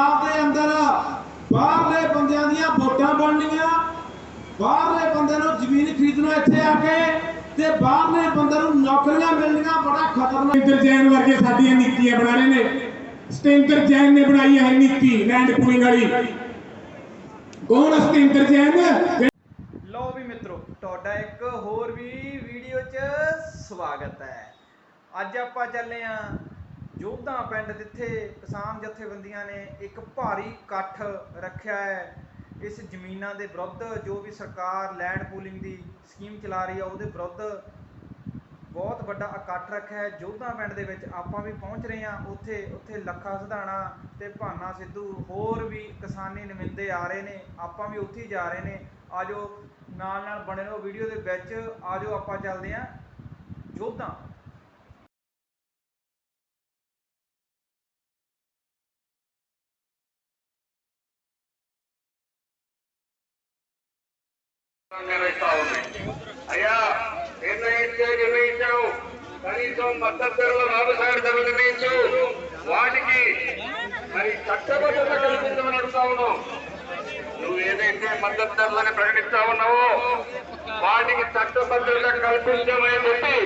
ਪੰਜਾਬ ਦੇ ਅੰਦਰ ਬਾਹਰਲੇ ਬੰਦਿਆਂ ਦੀਆਂ ਵੋਟਾਂ ਬਣਨੀਆਂ। ਬਾਹਰਲੇ ਬੰਦੇ ਨੂੰ ਜ਼ਮੀਨ ਖਰੀਦਣਾ ਇੱਥੇ ਆ ਕੇ ਤੇ ਬਾਹਰਲੇ ਬੰਦੇ ਨੂੰ ਨੌਕਰੀਆਂ ਮਿਲਣੀਆਂ ਬੜਾ ਖਤਰਨਾਕ। ਸਤਿੰਦਰ ਜੈਨ ਵਰਗੇ ਸਾਡੀਆਂ ਨੀਤੀਆਂ ਬਣਾ ਰਹੇ ਨੇ। ਸਤਿੰਦਰ ਜੈਨ ਨੇ ਬਣਾਈ ਹੈ ਨੀਤੀ ਲੈਂਡ ਪੂਲਿੰਗ ਵਾਲੀ। ਕੌਣ ਹੈ ਸਤਿੰਦਰ ਜੈਨ? ਲਓ ਵੀ ਮਿੱਤਰੋ ਤੁਹਾਡਾ ਇੱਕ ਹੋਰ ਵੀ ਵੀਡੀਓ 'ਚ ਸਵਾਗਤ ਹੈ। ਅੱਜ ਆਪਾਂ ਚੱਲੇ ਆਂ ਜੋਧਾ ਪਿੰਡ ਜਿੱਥੇ ਕਿਸਾਨ ਜਥੇਬੰਦੀਆਂ ਨੇ ਇੱਕ ਭਾਰੀ ਇਕੱਠ ਰੱਖਿਆ ਹੈ, ਇਸ ਜ਼ਮੀਨਾਂ ਦੇ ਵਿਰੁੱਧ ਜੋ ਵੀ ਸਰਕਾਰ ਲੈਂਡ ਪੂਲਿੰਗ ਦੀ ਸਕੀਮ ਚਲਾ ਰਹੀ ਹੈ ਉਹਦੇ ਵਿਰੁੱਧ ਬਹੁਤ ਵੱਡਾ ਇਕੱਠ ਰੱਖਿਆ ਹੈ। ਜੋਧਾ ਪਿੰਡ ਦੇ ਵਿੱਚ ਆਪਾਂ ਵੀ ਪਹੁੰਚ ਰਹੇ ਹਾਂ, ਉੱਥੇ ਉੱਥੇ ਲੱਖਾ ਸਿਧਾਣਾ ਤੇ ਭਾਨਾ ਸਿੱਧੂ ਹੋਰ ਵੀ ਕਿਸਾਨੀ ਨੁਮਾਇੰਦੇ ਆ ਰਹੇ ਨੇ, ਆਪਾਂ ਵੀ ਉੱਥੇ ਜਾ ਰਹੇ ਨੇ। ਆਜੋ ਨਾਲ ਨਾਲ ਬਣੇ ਰਹੋ ਵੀਡੀਓ ਦੇ ਵਿੱਚ, ਆਜੋ ਆਪਾਂ ਚੱਲਦੇ ਹਾਂ। ਜੋਧਾ అయ్యా నిర్ణయించే నిర్ణయించావు కనీసం మద్దతు ధరలో వ్యవసాయ ధరలు నిర్ణయించు. వాటికి మరి చట్టబద్ధత కల్పించమని అడుగుతా ఉన్నావు నువ్వు ఏదైతే మద్దతు ధరలని ప్రకటిస్తా ఉన్నావో వాటికి చట్టబద్ధత కల్పించమని చెప్పి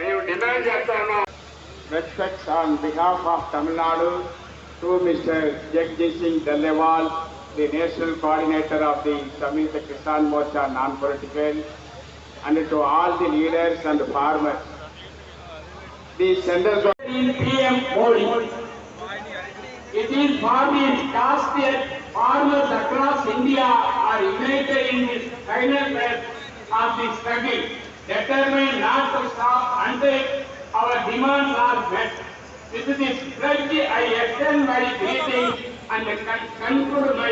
మేము డిమాండ్ చేస్తా ఉన్నాం. Respects on behalf of Tamil Nadu to Mr. Jagdish Singh Dallewal, the national coordinator of the Samita Kisan Morcha non-political, and to all the leaders and farmers. The central government PM Modi. It is for the task that farmers across India are united in this final phase of the struggle, determined not to stop until our demands are met. With this pledge, I extend my greeting and con- conclude my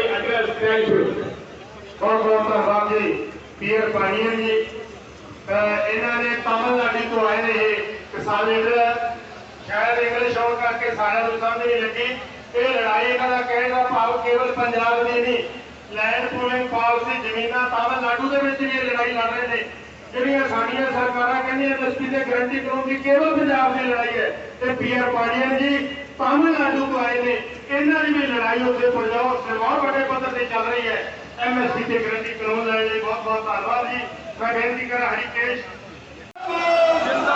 ਬਹੁਤ ਬਹੁਤ ਧੰਨਵਾਦ ਜੀ peer ਪਾਣੀਆਂ ਜੀ ਇਹਨਾਂ ਨੇ ਤਾਮਿਲਨਾਡੂ ਤੋਂ ਆਏ ਨੇ ਇਹ ਕਿਸਾਨ ਲੀਡਰ ਸ਼ਾਇਦ ਇੰਗਲਿਸ਼ ਹੋਣ ਕਰਕੇ ਸਾਰਿਆਂ ਨੂੰ ਸਮਝ ਨਹੀਂ ਲੱਗੀ ਇਹ ਲੜਾਈ ਇਹਨਾਂ ਦਾ ਕਹਿਣ ਦਾ ਭਾਵ ਕੇਵਲ ਪੰਜਾਬ ਦੀ ਨਹੀਂ ਲੈਂਡ ਪੂਲਿੰਗ ਪਾਲਿਸੀ ਜ਼ਮੀਨਾਂ ਤਾਮਿਲਨਾਡੂ ਦੇ ਵਿੱਚ ਵੀ ਇਹ ਲੜਾਈ ਲੜ ਰਹੇ ਨੇ ਜਿਹੜੀਆਂ ਸਾਡੀਆਂ ਸਰਕਾਰਾਂ ਕਹਿੰਦੀਆਂ ਐਮਐਸਪੀ ਤੇ ਗਰੰਟੀ ਕਰਾਉਣ ਦੀ ਕੇਵਲ ਪੰਜਾਬ ਦੀ ਲੜਾਈ ਹੈ ਤੇ ਪੀਆਰ ਪਾਣੀਆਂ ਜੀ ਤਾਮਿਲਨਾਡੂ ਤੋਂ ਆਏ ਨੇ, ਇਹਨਾਂ ਦੀ ਵੀ ਲੜਾਈ ਉੱਥੇ ਪੰਜਾਬ ਸੇ ਬਹੁਤ ਵੱਡੇ ਪੱਧਰ ਤੇ ਚੱਲ ਰਹੀ ਹੈ। ਐਮਐਸਪੀ ਤੇ ਗਰੰਟੀ ਕਰਾਉਣ ਲਈ ਬਹੁਤ ਬਹੁਤ ਧੰਨਵਾਦ ਜੀ। ਮੈਂ ਬੇਨਤੀ ਕਰਾਂ ਹਰੀਕੇਸ਼। ਸੰਯੁਕਤ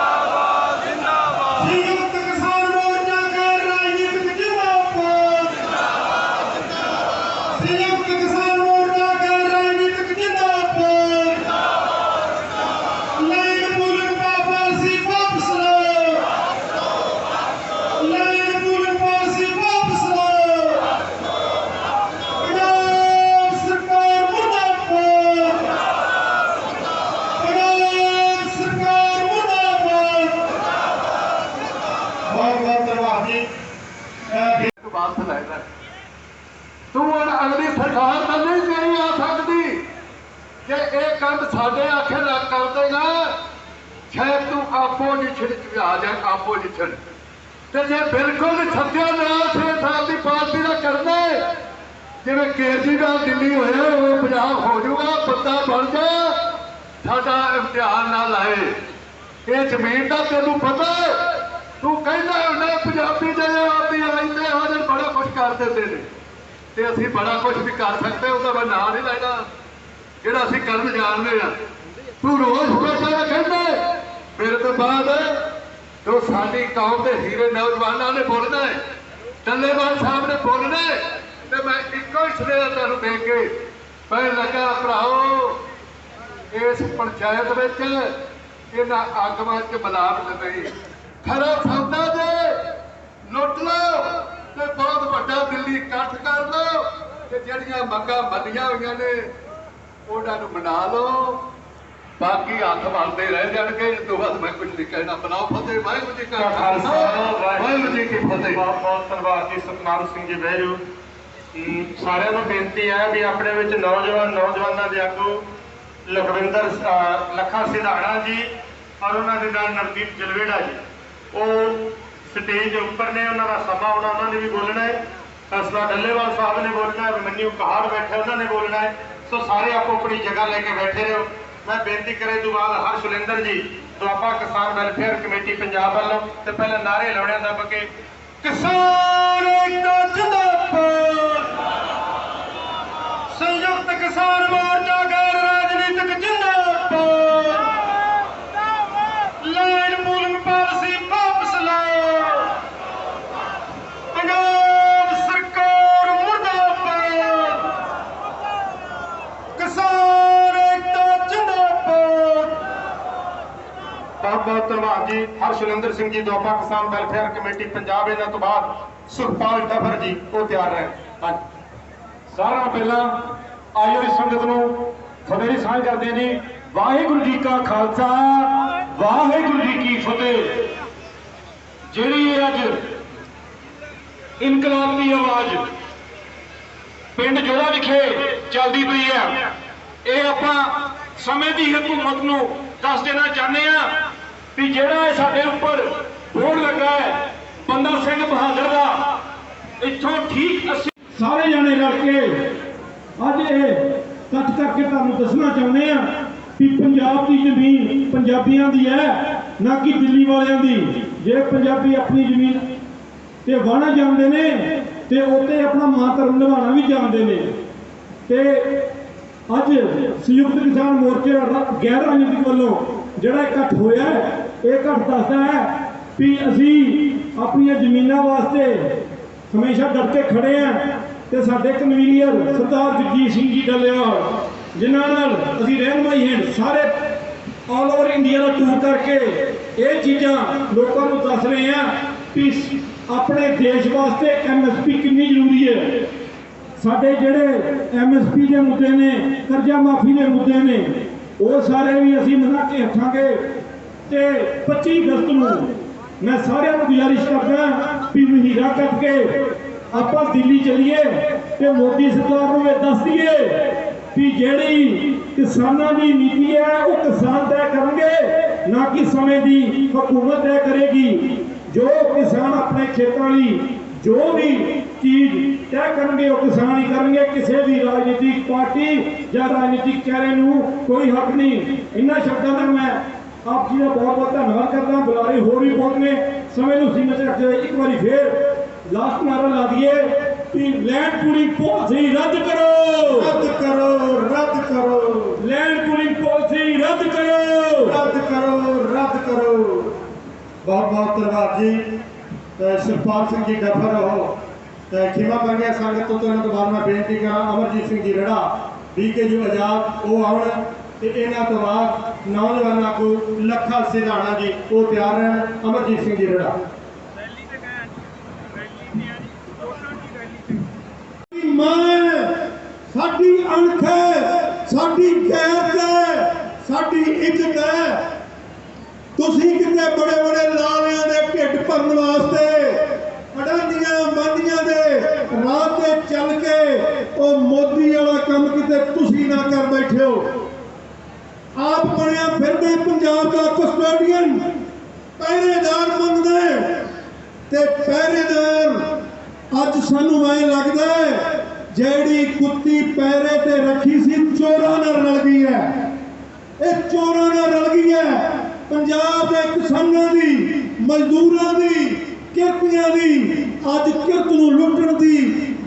ਬਹੁਤ ਬਹੁਤ ਧੰਨਵਾਦ ਜੀ ਅਹ ਇੱਕ ਤੂੰ ਹੁਣ ਅਗਲੀ ਸਰਕਾਰ ਤਾਂ ਨਹੀਂ ਤੇਰੀ ਆ ਸਕਦੀ। ਜੇ ਇਹ ਕੰਮ ਸਾਡੇ ਆਖੇ ਨਾ ਕਰ ਦੇਗਾ, ਸ਼ਾਇਦ ਤੂੰ ਆਪੋਜੀਸ਼ਨ ਚ ਆ ਜਾ ਆਪੋਜੀਸ਼ਨ ਤੇ ਜੇ ਬਿਲਕੁਲ ਛੱਡਿਆ ਨਾ ਛੇ ਸਾਲ ਦੀ ਪਾਰਟੀ ਦਾ। ਕਰਨਾ ਜਿਵੇਂ ਕੇਜਰੀਵਾਲ ਦਿੱਲੀ ਹੋਇਆ, ਉਹ ਪੰਜਾਬ ਹੋ ਜਾਊਗਾ, ਬੰਦਾ ਬਣ ਜਾ, ਸਾਡਾ ਇਮਤਿਹਾਨ ਨਾ ਲਾਏ ਇਹ ਜ਼ਮੀਨ ਦਾ ਤੈਨੂੰ ਪਤਾ ਤੂੰ ਕਹਿੰਦਾ ਹੁੰਦਾ ਪੰਜਾਬੀ ਜਿਹੜੇ ਆਪੀ ਆਈਂਦੇ ਹੋ ਬੜਾ ਕੁਝ ਕਰ ਦਿੰਦੇ ਨੇ। ਤੇ ਅਸੀਂ ਬੜਾ ਕੁਝ ਵੀ ਕਰ ਸਕਦੇ ਉਹਦਾ ਮੈਂ ਨਾਂ ਨਹੀਂ ਲੈਣਾ। ਜਿਹੜਾ ਅਸੀਂ ਕਰਨ ਜਾਣਦੇ ਆ ਤੂੰ ਰੋਜ਼ ਹਮੇਸ਼ਾ ਕਹਿੰਦਾ ਮੇਰੇ ਤੋਂ ਬਾਅਦ ਜੋ ਸਾਡੀ ਕੌਮ ਦੇ ਹੀਰੇ ਨੌਜਵਾਨਾਂ ਨੇ ਬੋਲਣਾ ਹੈ ਟੱਲੇਵਾਲ ਸਾਹਿਬ ਨੇ ਬੋਲਣਾ ਤੇ ਮੈਂ ਇੱਕੋ ਹੀ ਸੁਨੇਹਾ ਤੁਹਾਨੂੰ ਦੇ ਕੇ ਮੈਂ ਲੱਗਾ, ਭਰਾਓ, ਇਸ ਪੰਚਾਇਤ ਵਿੱਚ ਇਹਨਾਂ ਆਗਮਾਂ 'ਚ ਮਿਲਾਵਟ ਨਹੀਂ। ਖਰਾ ਸੌਦਾ ਜੇ ਲੁੱਟ ਲਓ ਤੇ ਬਹੁਤ ਵੱਡਾ ਦਿੱਲੀ ਇਕੱਠ ਕਰ ਲਓ। ਤੇ ਜਿਹੜੀਆਂ ਮੰਗਾਂ ਮੰਨੀਆਂ ਹੋਈਆਂ ਨੇ ਉਹਨਾਂ ਨੂੰ ਮਨਾ ਲਓ। ਬਾਕੀ ਹੱਥ ਬਣਦੇ ਰਹਿ ਜਾਣਗੇ। ਇਸ ਤੋਂ ਬਾਅਦ ਮੈਂ ਕੁਝ ਨਹੀਂ ਕਹਿਣਾ। ਬਣਾਓ ਫਤਿਹ। ਵਾਹਿਗੁਰੂ ਜੀ ਕਾ ਖਾਲਸਾ। ਵਾਹਿਗੁਰੂ ਜੀ ਕੀ ਫਤਿਹ। ਬਹੁਤ ਬਹੁਤ ਧੰਨਵਾਦ ਜੀ ਸਤਨਾਮ ਸਿੰਘ ਜੀ ਅਮ ਸਾਰਿਆਂ ਨੂੰ ਬੇਨਤੀ ਹੈ ਵੀ ਆਪਣੇ ਵਿੱਚ ਨੌਜਵਾਨ ਨੌਜਵਾਨਾਂ ਦੇ ਆਗੂ ਲਖਵਿੰਦਰ ਲੱਖਾ ਸਿਧਾਣਾ ਜੀ ਔਰ ਉਹਨਾਂ ਦੇ ਨਾਲ ਨਵਦੀਪ ਜਲਵੇੜਾ ਜੀ। ਉਹ ਸਟੇਜ ਉੱਪਰ ਨੇ, ਉਹਨਾਂ ਦਾ ਸਮਾਂ ਆਉਣਾ ਉਹਨਾਂ ਨੇ ਵੀ ਬੋਲਣਾ ਹੈ। ਅਸਲਾ ਡੱਲੇਵਾਲ ਸਾਹਿਬ ਨੇ ਬੋਲਣਾ ਹੈ ਮਨਿਊ ਕਹਾੜ ਬੈਠੇ, ਉਹਨਾਂ ਨੇ ਬੋਲਣਾ ਹੈ। ਸੋ ਸਾਰੇ ਆਪੋ ਆਪਣੀ ਜਗ੍ਹਾ ਲੈ ਕੇ ਬੈਠੇ ਰਹੋ। ਮੈਂ ਬੇਨਤੀ ਕਰੇ ਤੋਂ ਬਾਅਦ ਹਰਸ਼ੁਲਿੰਦਰ ਜੀ ਦੁਆਬਾ ਕਿਸਾਨ ਵੈਲਫੇਅਰ ਕਮੇਟੀ ਪੰਜਾਬ ਵੱਲੋਂ, ਤੇ ਪਹਿਲਾਂ ਨਾਰੇ ਲਾਉਣਿਆਂ ਦੱਬ ਕੇ ਕਿਸਾਨ ਏਕਤਾ ਜਿੰਦਾਬਾਦ। ਸੰਯੁਕਤ ਕਿਸਾਨ ਮੋਰਚਾ ਗੈਰ ਰਾਜਨੀਤਿਕ ਜੀ ਹਰਸ਼ਿੰਦਰ ਸਿੰਘ ਜੀ ਦੋਪਾ ਕਿਸਾਨ ਵੈਲਫੇਅਰ ਕਮੇਟੀ ਪੰਜਾਬ ਇਹਨਾਂ ਤੋਂ ਬਾਅਦ ਸੁਖਪਾਲ ਡਫਰ ਜੀ ਉਹ ਤਿਆਰ ਹੈ ਹਾਂਜੀ। ਸਾਰਾ ਪਹਿਲਾਂ ਆਇਓ ਇਸ ਸੰਗਤ ਨੂੰ ਫਤਿਹ ਦੀ ਸਾਂਝ ਕਰਦੇ ਜੀ। ਵਾਹਿਗੁਰੂ ਜੀ ਕਾ ਖਾਲਸਾ, ਵਾਹਿਗੁਰੂ ਜੀ ਕੀ ਫਤਿਹ। ਜਿਹੜੀ ਇਹ ਅੱਜ ਇਨਕਲਾਬ ਦੀ ਆਵਾਜ਼ ਪਿੰਡ ਜੋੜਾ ਵਿਖੇ ਚੱਲਦੀ ਪਈ ਹੈ, ਇਹ ਆਪਾਂ ਸਮੇਂ ਦੀ ਹਕੂਮਤ ਨੂੰ ਦੱਸ ਦੇਣਾ ਚਾਹੁੰਦੇ ਆ ਵੀ ਜਿਹੜਾ ਇਹ ਸਾਡੇ ਉੱਪਰ ਬੋਰਡ ਲੱਗਾ ਹੈ, ਬੰਦਾ ਸਿੰਘ ਬਹਾਦਰ ਦਾ, ਇੱਥੋਂ ਠੀਕ ਅਸੀਂ ਸਾਰੇ ਜਾਣੇ ਰਲ ਕੇ ਅੱਜ ਇਹ ਇਕੱਠ ਕਰਕੇ ਤੁਹਾਨੂੰ ਦੱਸਣਾ ਚਾਹੁੰਦੇ ਆ ਕਿ ਪੰਜਾਬ ਦੀ ਜ਼ਮੀਨ ਪੰਜਾਬੀਆਂ ਦੀ ਹੈ, ਨਾ ਕਿ ਦਿੱਲੀ ਵਾਲਿਆਂ ਦੀ। ਜੇ ਪੰਜਾਬੀ ਆਪਣੀ ਜ਼ਮੀਨ ਤੇ ਵਾਹਣਾ ਜਾਂਦੇ ਨੇ ਤੇ ਉੱਤੇ ਆਪਣਾ ਮਾਂ ਧਰਮ ਨਿਭਾਉਣਾ ਵੀ ਜਾਣਦੇ ਨੇ। ਤੇ ਅੱਜ ਸੰਯੁਕਤ ਕਿਸਾਨ ਮੋਰਚੇ ਰ- ਗੈਰ ਰਾਜਨੀਤਿਕ ਵੱਲੋਂ ਜਿਹੜਾ ਇਕੱਠ ਹੋਇਆ ਇਹ ਘੱਟ ਦੱਸਦਾ ਹੈ ਵੀ ਅਸੀਂ ਆਪਣੀਆਂ ਜ਼ਮੀਨਾਂ ਵਾਸਤੇ ਹਮੇਸ਼ਾ ਡਟ ਕੇ ਖੜੇ ਆ ਤੇ ਸਾਡੇ ਕਨਵੀਨੀਅਰ ਸਰਦਾਰ ਜਗਜੀਤ ਸਿੰਘ ਜੀ ਡੱਲੇਵਾਲ, ਜਿਨ੍ਹਾਂ ਨਾਲ ਅਸੀਂ ਰਹਿਨਮਾਈ ਹੈ, ਸਾਰੇ ਆਲ ਓਵਰ ਇੰਡੀਆ ਦਾ ਟੂਰ ਕਰਕੇ ਇਹ ਚੀਜ਼ਾਂ ਲੋਕਾਂ ਨੂੰ ਦੱਸ ਰਹੇ ਆ ਕਿ ਆਪਣੇ ਦੇਸ਼ ਵਾਸਤੇ ਐਮਐਸਪੀ ਕਿੰਨੀ ਜ਼ਰੂਰੀ ਹੈ। ਸਾਡੇ ਜਿਹੜੇ ਐਮਐਸਪੀ ਦੇ ਮੁੱਦੇ ਨੇ, ਕਰਜ਼ਾ ਮਾਫੀ ਦੇ ਮੁੱਦੇ ਨੇ, ਉਹ ਸਾਰੇ ਵੀ ਅਸੀਂ ਮਨਾ ਕੇ ਰੱਖਾਂਗੇ। ਤੇ 25 ਅਗਸਤ ਨੂੰ ਮੈਂ ਸਾਰਿਆਂ ਨੂੰ ਗੁਜ਼ਾਰਿਸ਼ ਕਰਦਾ ਵੀ ਮਹੀਨਾ ਕੱਟ ਕੇ ਆਪਾਂ ਦਿੱਲੀ ਚੱਲੀਏ ਤੇ ਮੋਦੀ ਸਰਕਾਰ ਨੂੰ ਇਹ ਦੱਸ ਦਈਏ ਵੀ ਜਿਹੜੀ ਕਿਸਾਨਾਂ ਦੀ ਨੀਤੀ ਹੈ, ਉਹ ਕਿਸਾਨ ਤੈਅ ਕਰਨਗੇ, ਨਾ ਕਿ ਸਮੇਂ ਦੀ ਹਕੂਮਤ ਤੈਅ ਕਰੇਗੀ। ਜੋ ਕਿਸਾਨ ਆਪਣੇ ਖੇਤਾਂ ਲਈ ਜੋ ਵੀ ਚੀਜ਼ ਤੈਅ ਕਰਨਗੇ, ਉਹ ਕਿਸਾਨ ਹੀ ਕਰਨਗੇ। ਕਿਸੇ ਵੀ ਰਾਜਨੀਤਿਕ ਪਾਰਟੀ ਜਾਂ ਰਾਜਨੀਤਿਕ ਚਿਹਰੇ ਨੂੰ ਕੋਈ ਹੱਕ ਨਹੀਂ। ਇਹਨਾਂ ਸ਼ਬਦਾਂ ਦਾ ਮੈਂ ਆਪ ਜੀ ਦਾ ਬਹੁਤ ਬਹੁਤ ਧੰਨਵਾਦ ਕਰਦਾ ਬੁਲਾਰੇ ਹੋਰ ਵੀ ਬਹੁਤ ਨੇ। ਸਮੇਂ ਨੂੰ ਸੀਮਤ ਰੱਖਦੇ ਹੋਏ ਇੱਕ ਵਾਰੀ ਫੇਰ ਲਾਸਟ ਨਾਰਾ ਲਾ ਦਈਏ ਕਿ ਲੈਂਡ ਪੂਲਿੰਗ ਪਾਲਿਸੀ ਰੱਦ ਕਰੋ। ਰੱਦ ਕਰੋ ਰੱਦ ਕਰੋ। ਲੈਂਡ ਪੂਲਿੰਗ ਪਾਲਿਸੀ ਰੱਦ ਕਰੋ। ਰੱਦ ਕਰੋ ਰੱਦ ਕਰੋ। ਬਹੁਤ ਬਹੁਤ ਧੰਨਵਾਦ ਜੀ। ਤੇ ਸੁਖਪਾਲ ਸਿੰਘ ਜੀ ਡੱਫਰ ਹੋ ਤੇ ਖਿਮਾ ਮੰਗਿਆ ਸੰਗਤ ਤੋਂ ਤੇ ਉਹਨਾਂ ਤੋਂ ਬਾਅਦ ਮੈਂ ਬੇਨਤੀ ਕਰਾਂ ਅਮਰਜੀਤ ਸਿੰਘ ਜੀ ਰੜਾ ਵੀ ਕੇ ਜੋ ਆਜ਼ਾਦ ਉਹ ਆਉਣ। ਤੇ ਇਹਨਾਂ ਤੋਂ ਬਾਅਦ ਨੌਜਵਾਨਾਂ ਕੋ ਲੱਖਾ ਸਿਧਾਣਾ ਜੀ, ਉਹ ਤਿਆਰ ਰਹਿਣ। ਅਮਰਜੀਤ ਸਿੰਘ ਜੀ ਰੜਾ। ਮੈਂ, ਸਾਡੀ ਅਣਖ ਹੈ ਸਾਡੀ ਗੈਰਤ ਹੈ ਸਾਡੀ ਇੱਜ਼ਤ ਹੈ। ਤੁਸੀਂ ਕਿਤੇ ਬੜੇ ਬੜੇ ਲਾਲਿਆਂ ਦੇ ਢਿੱਡ ਭਰਨ ਵਾਸਤੇ, ਅਡਾਨੀਆਂ ਮੰਡੀਆਂ ਦੇ ਰਾਹ ਤੇ ਚੱਲ ਕੇ ਉਹ ਮੋਦੀ ਵਾਲਾ ਕੰਮ ਕਿਤੇ ਤੁਸੀਂ ਨਾ ਕਰ ਬੈਠੇ ਹੋ। ਆਪ ਬਣਿਆ ਫਿਰਦੇ ਪੰਜਾਬ ਦਾ ਕਸਟੋਡੀਅਨ ਪਹਿਰੇਦਾਰ ਮੰਗਦੇ ਤੇ ਪਹਿਰੇਦਾਰ ਅੱਜ ਸਾਨੂੰ ਐ ਲੱਗਦਾ ਜਿਹੜੀ ਕੁੱਤੀ ਪਹਿਰੇ ਤੇ ਰੱਖੀ ਸੀ ਚੋਰਾਂ ਨਾਲ ਰਲ ਗਈ ਹੈ। ਇਹ ਚੋਰਾਂ ਨਾਲ ਰਲ ਗਈ ਹੈ। ਪੰਜਾਬ ਦੇ ਕਿਸਾਨਾਂ ਦੀ, ਮਜ਼ਦੂਰਾਂ ਦੀ, ਕਿਰਤੀਆਂ ਦੀ, ਅੱਜ ਕਿਰਤ ਨੂੰ ਲੁੱਟਣ ਦੀ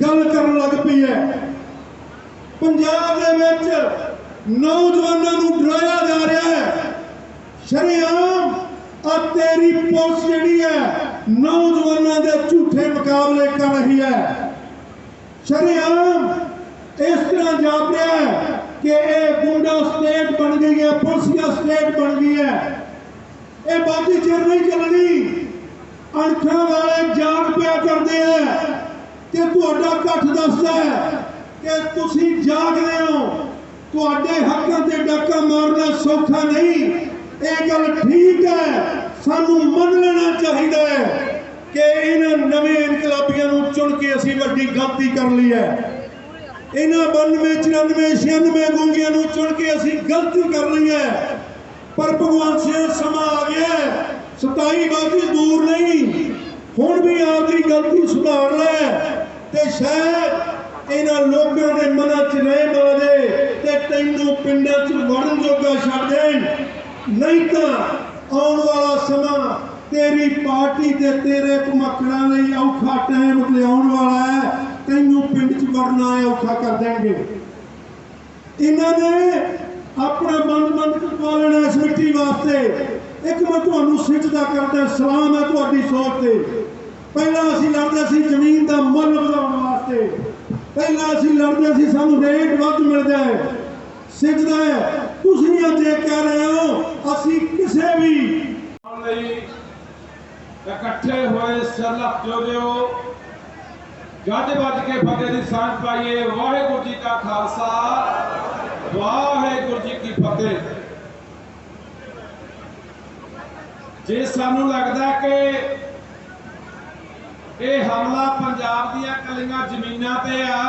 ਗੱਲ ਕਰਨ ਲੱਗ ਪਈ ਹੈ। ਪੰਜਾਬ ਦੇ ਵਿੱਚ ਨੌਜਵਾਨਾਂ ਨੂੰ ਡਰਾਇਆ ਜਾ ਰਿਹਾ ਹੈ। ਸ਼ਰੇਆਮ ਆ ਤੇਰੀ ਪੁਲਿਸ ਜਿਹੜੀ ਹੈ, ਨੌਜਵਾਨਾਂ ਦੇ ਝੂਠੇ ਮੁਕਾਬਲੇ ਕਰ ਰਹੀ ਹੈ। ਸ਼ਰੇਆਮ, ਇਸ ਤਰ੍ਹਾਂ ਜਾਪਦਾ ਹੈ ਕਿ ਇਹ ਗੁੰਡਾ ਸਟੇਟ ਬਣ ਗਈ ਹੈ ਪੁਲਸੀਆ ਸਟੇਟ ਬਣ ਗਈ ਹੈ। ਇਹ ਬਾਕੀ ਚਿਰ ਨਹੀਂ ਚੱਲਣੀ। ਅਣਖਾਂ ਵਾਲੇ ਜਾਗ ਪਿਆ ਕਰਦੇ ਆ ਤੇ ਤੁਹਾਡਾ ਇਕੱਠ ਦੱਸਦਾ ਹੈ ਕਿ ਤੁਸੀਂ ਜਾਗਦੇ ਹੋ। ਤੁਹਾਡੇ ਹੱਕਾਂ ਤੇ ਡਾਕਾ ਮਾਰਨਾ ਸੌਖਾ ਨਹੀਂ। ਇਹ ਗੱਲ ਠੀਕ ਹੈ। ਸਾਨੂੰ ਮੰਨ ਲੈਣਾ ਚਾਹੀਦਾ ਹੈ ਕਿ ਇਹਨਾਂ ਨਵੇਂ ਇਨਕਲਾਬੀਆਂ ਨੂੰ ਚੁਣ ਕੇ ਅਸੀਂ ਵੱਡੀ ਗਲਤੀ ਕਰ ਲਈ ਹੈ। ਇਹਨਾਂ 92 94 96 ਗੂੰਗੀਆਂ ਨੂੰ ਚੁਣ ਕੇ ਅਸੀਂ ਗਲਤੀ ਕਰ ਲਈ ਹੈ। ਪਰ ਭਗਵਾਨ ਸਿੰਘ, ਸਮਾਂ ਆ ਗਿਆ ਹੈ। 27 ਬਾਕੀ ਦੂਰ ਨਹੀਂ। ਹੁਣ ਵੀ ਆਪਦੀ ਗਲਤੀ ਸੁਧਾਰ ਲੈ। ਤੇ ਸ਼ਾਇਦ ਇਹਨਾਂ ਲੋਕਾਂ ਦੇ ਮਨਾਂ 'ਚ ਰਹਿਮ ਆ ਜਾਏ ਤੇ ਤੈਨੂੰ ਪਿੰਡਾਂ 'ਚ ਵੜਨ ਜੋਗਾ ਛੱਡ ਦੇਣ ਨਹੀਂ ਤਾਂ ਆਉਣ ਵਾਲਾ ਸਮਾਂ ਤੇਰੀ ਪਾਰਟੀ ਤੇ ਤੇਰੇ ਭਮੱਕੜਾਂ ਲਈ ਔਖਾ ਟਾਈਮ ਲਿਆਉਣ ਵਾਲਾ ਹੈ। ਤੈਨੂੰ ਪਿੰਡ 'ਚ ਵੜਨਾ ਹੈ, ਔਖਾ ਕਰ ਦੇਣਗੇ। ਇਹਨਾਂ ਨੇ ਆਪਣਾ ਬੰਦ ਬੰਦ ਕਰਵਾ ਲੈਣਾ ਇਸ ਮਿੱਟੀ ਵਾਸਤੇ। ਇੱਕ ਮੈਂ ਤੁਹਾਨੂੰ ਸਿੱਜਦਾ ਕਰਦਾ ਸਲਾਮ ਹੈ ਤੁਹਾਡੀ ਸੋਚ ਤੇ। ਪਹਿਲਾਂ ਅਸੀਂ ਲੜਦੇ ਸੀ ਜ਼ਮੀਨ ਦਾ ਮੁੱਲ ਵਧਾਉਣ ਵਾਸਤੇ। ਪਹਿਲਾਂ ਅਸੀਂ ਲੜਦੇ ਸੀ ਸਾਨੂੰ ਰੇਟ ਵੱਧ ਮਿਲਦਾ ਹੈ। ਸਿੱਜਦਾ ਹੈ। ਤੁਸੀਂ ਅੱਜ ਇਹ ਕਹਿ ਰਹੇ ਹੋ, ਅਸੀਂ ਕਿਸੇ ਵੀ ਲਈ ਇਕੱਠੇ ਹੋਏ ਸਰਲਪ ਜੋਦਿਓ ਗੱਜ ਵੱਜ ਕੇ ਫਤਿਹ ਦੀ ਸਾਂਝ ਪਾਈਏ। ਵਾਹਿਗੁਰੂ ਜੀ ਕਾ ਖਾਲਸਾ, ਵਾਹਿਗੁਰੂ ਜੀ ਕੀ ਫਤਿਹ। ਜੇ ਸਾਨੂੰ ਲੱਗਦਾ ਕਿ ਇਹ ਹਮਲਾ ਪੰਜਾਬ ਦੀਆਂ ਕਲੀਆਂ ਜ਼ਮੀਨਾਂ ਤੇ ਆ,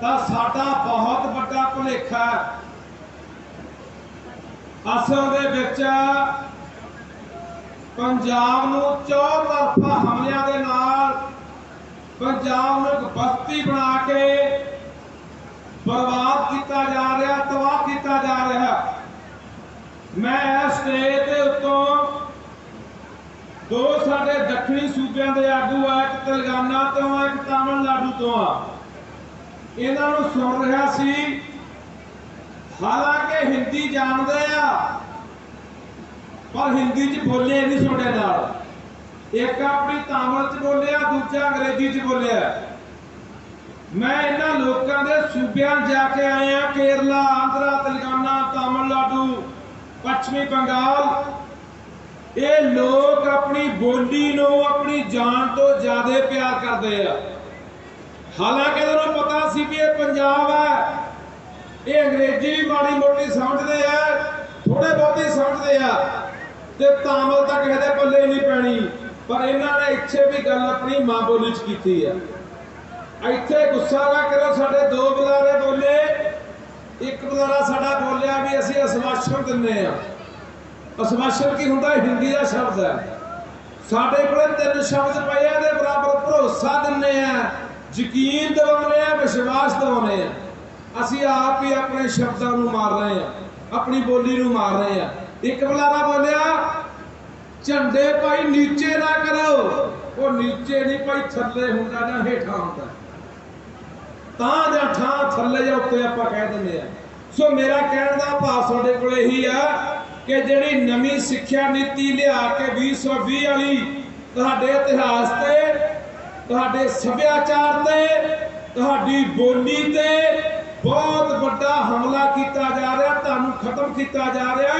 ਤਾਂ ਸਾਡਾ ਬਹੁਤ ਵੱਡਾ ਭੁਲੇਖਾ ਹੈ। ਅਸਲ ਦੇ ਵਿੱਚ ਪੰਜਾਬ ਨੂੰ ਚੌਤਰਫਾ ਹਮਲਿਆਂ ਦੇ ਨਾਲ ਪੰਜਾਬ ਨੂੰ ਇੱਕ ਬਸਤੀ ਬਣਾ ਕੇ ਬਰਬਾਦ ਕੀਤਾ ਜਾ ਰਿਹਾ, ਤਬਾਹ ਕੀਤਾ ਜਾ ਰਿਹਾ। ਮੈਂ ਇਸ ਸਟੇਜ ਦੇ ਉੱਤੋਂ ਦੋ ਸਾਡੇ ਦੱਖਣੀ ਸੂਬਿਆਂ ਦੇ ਆਗੂ ਆ, ਇੱਕ ਤੇਲੰਗਾਨਾ ਤੋਂ ਆ, ਇੱਕ ਤਾਮਿਲਨਾਡੂ ਤੋਂ ਆ। ਇਹਨਾਂ ਨੂੰ ਸੁਣ ਰਿਹਾ ਸੀ ਹਾਲਾਂਕਿ ਹਿੰਦੀ ਜਾਣਦੇ ਆ, ਪਰ ਹਿੰਦੀ ਚ ਬੋਲੇ ਨਹੀਂ ਤੁਹਾਡੇ ਨਾਲ। ਇੱਕ ਆਪਣੀ ਤਾਮਿਲ ਚ ਬੋਲਿਆ, ਦੂਜਾ ਅੰਗਰੇਜ਼ੀ ਚ ਬੋਲਿਆ। ਮੈਂ ਇਹਨਾਂ ਲੋਕਾਂ ਦੇ ਸੂਬਿਆਂ ਜਾ ਕੇ ਆਇਆ ਕੇਰਲਾ, ਆਂਧਰਾ, ਤੇਲੰਗਾਨਾ, ਤਾਮਿਲਨਾਡੂ, ਪੱਛਮੀ ਬੰਗਾਲ। ਇਹ ਲੋਕ ਆਪਣੀ ਬੋਲੀ ਨੂੰ, ਆਪਣੀ ਜਾਨ ਤੋਂ ਜ਼ਿਆਦਾ ਪਿਆਰ ਕਰਦੇ ਆ। ਹਾਲਾਂਕਿ ਇਹਨਾਂ ਨੂੰ ਪਤਾ ਸੀ ਵੀ ਇਹ ਪੰਜਾਬ ਹੈ। ਇਹ ਅੰਗਰੇਜ਼ੀ ਵੀ ਮਾੜੀ ਮੋਟੀ ਸਮਝਦੇ ਆ ਥੋੜੇ ਬਹੁਤੇ ਸਮਝਦੇ ਆ, ਤੇ ਤਾਮਲ ਤਾਂ ਕਿਸੇ ਦੇ ਪੱਲੇ ਨਹੀਂ ਪੈਣੀ, ਪਰ ਇਹਨਾਂ ਨੇ ਇੱਥੇ ਵੀ ਗੱਲ ਆਪਣੀ ਮਾਂ ਬੋਲੀ ਚ ਕੀਤੀ ਆ। ਇੱਥੇ ਗੁੱਸਾ ਨਾ ਕਰੋ ਸਾਡੇ ਦੋ ਬੁਲਾਰੇ ਬੋਲੇ, ਇੱਕ ਬੁਲਾਰਾ ਸਾਡਾ ਬੋਲਿਆ ਵੀ ਅਸੀਂ ਅਸਵਾਸ਼ਨ ਦਿੰਨੇ ਆ। ਅਸਵਾਸ਼ਨ ਕੀ ਹੁੰਦਾ? ਹਿੰਦੀ ਦਾ ਸ਼ਬਦ ਹੈ। ਸਾਡੇ ਕੋਲ ਤਿੰਨ ਸ਼ਬਦ ਪਏ ਆ ਦੇ ਬਰਾਬਰ ਭਰੋਸਾ ਦਿੰਨੇ ਆ, ਯਕੀਨ ਦਿਵਾਉਂਦੇ ਆ, ਵਿਸ਼ਵਾਸ ਦਿਵਾਉਂਦੇ ਆ। ਅਸੀਂ ਆਪ ਹੀ ਆਪਣੇ ਸ਼ਬਦਾਂ ਨੂੰ ਮਾਰ ਰਹੇ ਆ ਆਪਣੀ ਬੋਲੀ ਨੂੰ ਮਾਰ ਰਹੇ ਆ ਇੱਕ ਬੁਲਾਰਾ ਬੋਲਿਆ, ਝੰਡੇ ਭਾਈ ਨੀਚੇ ਨਾ ਕਰੋ। ਉਹ ਨੀਚੇ ਨਹੀਂ ਭਾਈ, ਥੱਲੇ ਹੁੰਦਾ ਜਾਂ ਹੇਠਾਂ ਹੁੰਦਾ। ਤਾਂ ਜਾਂ ਠਾਂ ਥੱਲੇ ਜਾਂ ਉੱਤੇ ਆਪਾਂ ਕਹਿ ਦਿੰਦੇ ਆ ਸੋ ਮੇਰਾ ਕਹਿਣ ਦਾ ਭਾਵ ਤੁਹਾਡੇ ਕੋਲ ਇਹੀ ਆ ਕਿ ਜਿਹੜੀ ਨਵੀਂ ਸਿੱਖਿਆ ਨੀਤੀ ਲਿਆ ਕੇ 2020 ਵਾਲੀ ਤੁਹਾਡੇ ਇਤਿਹਾਸ ਤੇ, ਤੁਹਾਡੇ ਸੱਭਿਆਚਾਰ ਤੇ, ਤੁਹਾਡੀ ਬੋਲੀ ਤੇ ਬਹੁਤ ਵੱਡਾ ਹਮਲਾ ਕੀਤਾ ਜਾ ਰਿਹਾ, ਤੁਹਾਨੂੰ ਖਤਮ ਕੀਤਾ ਜਾ ਰਿਹਾ।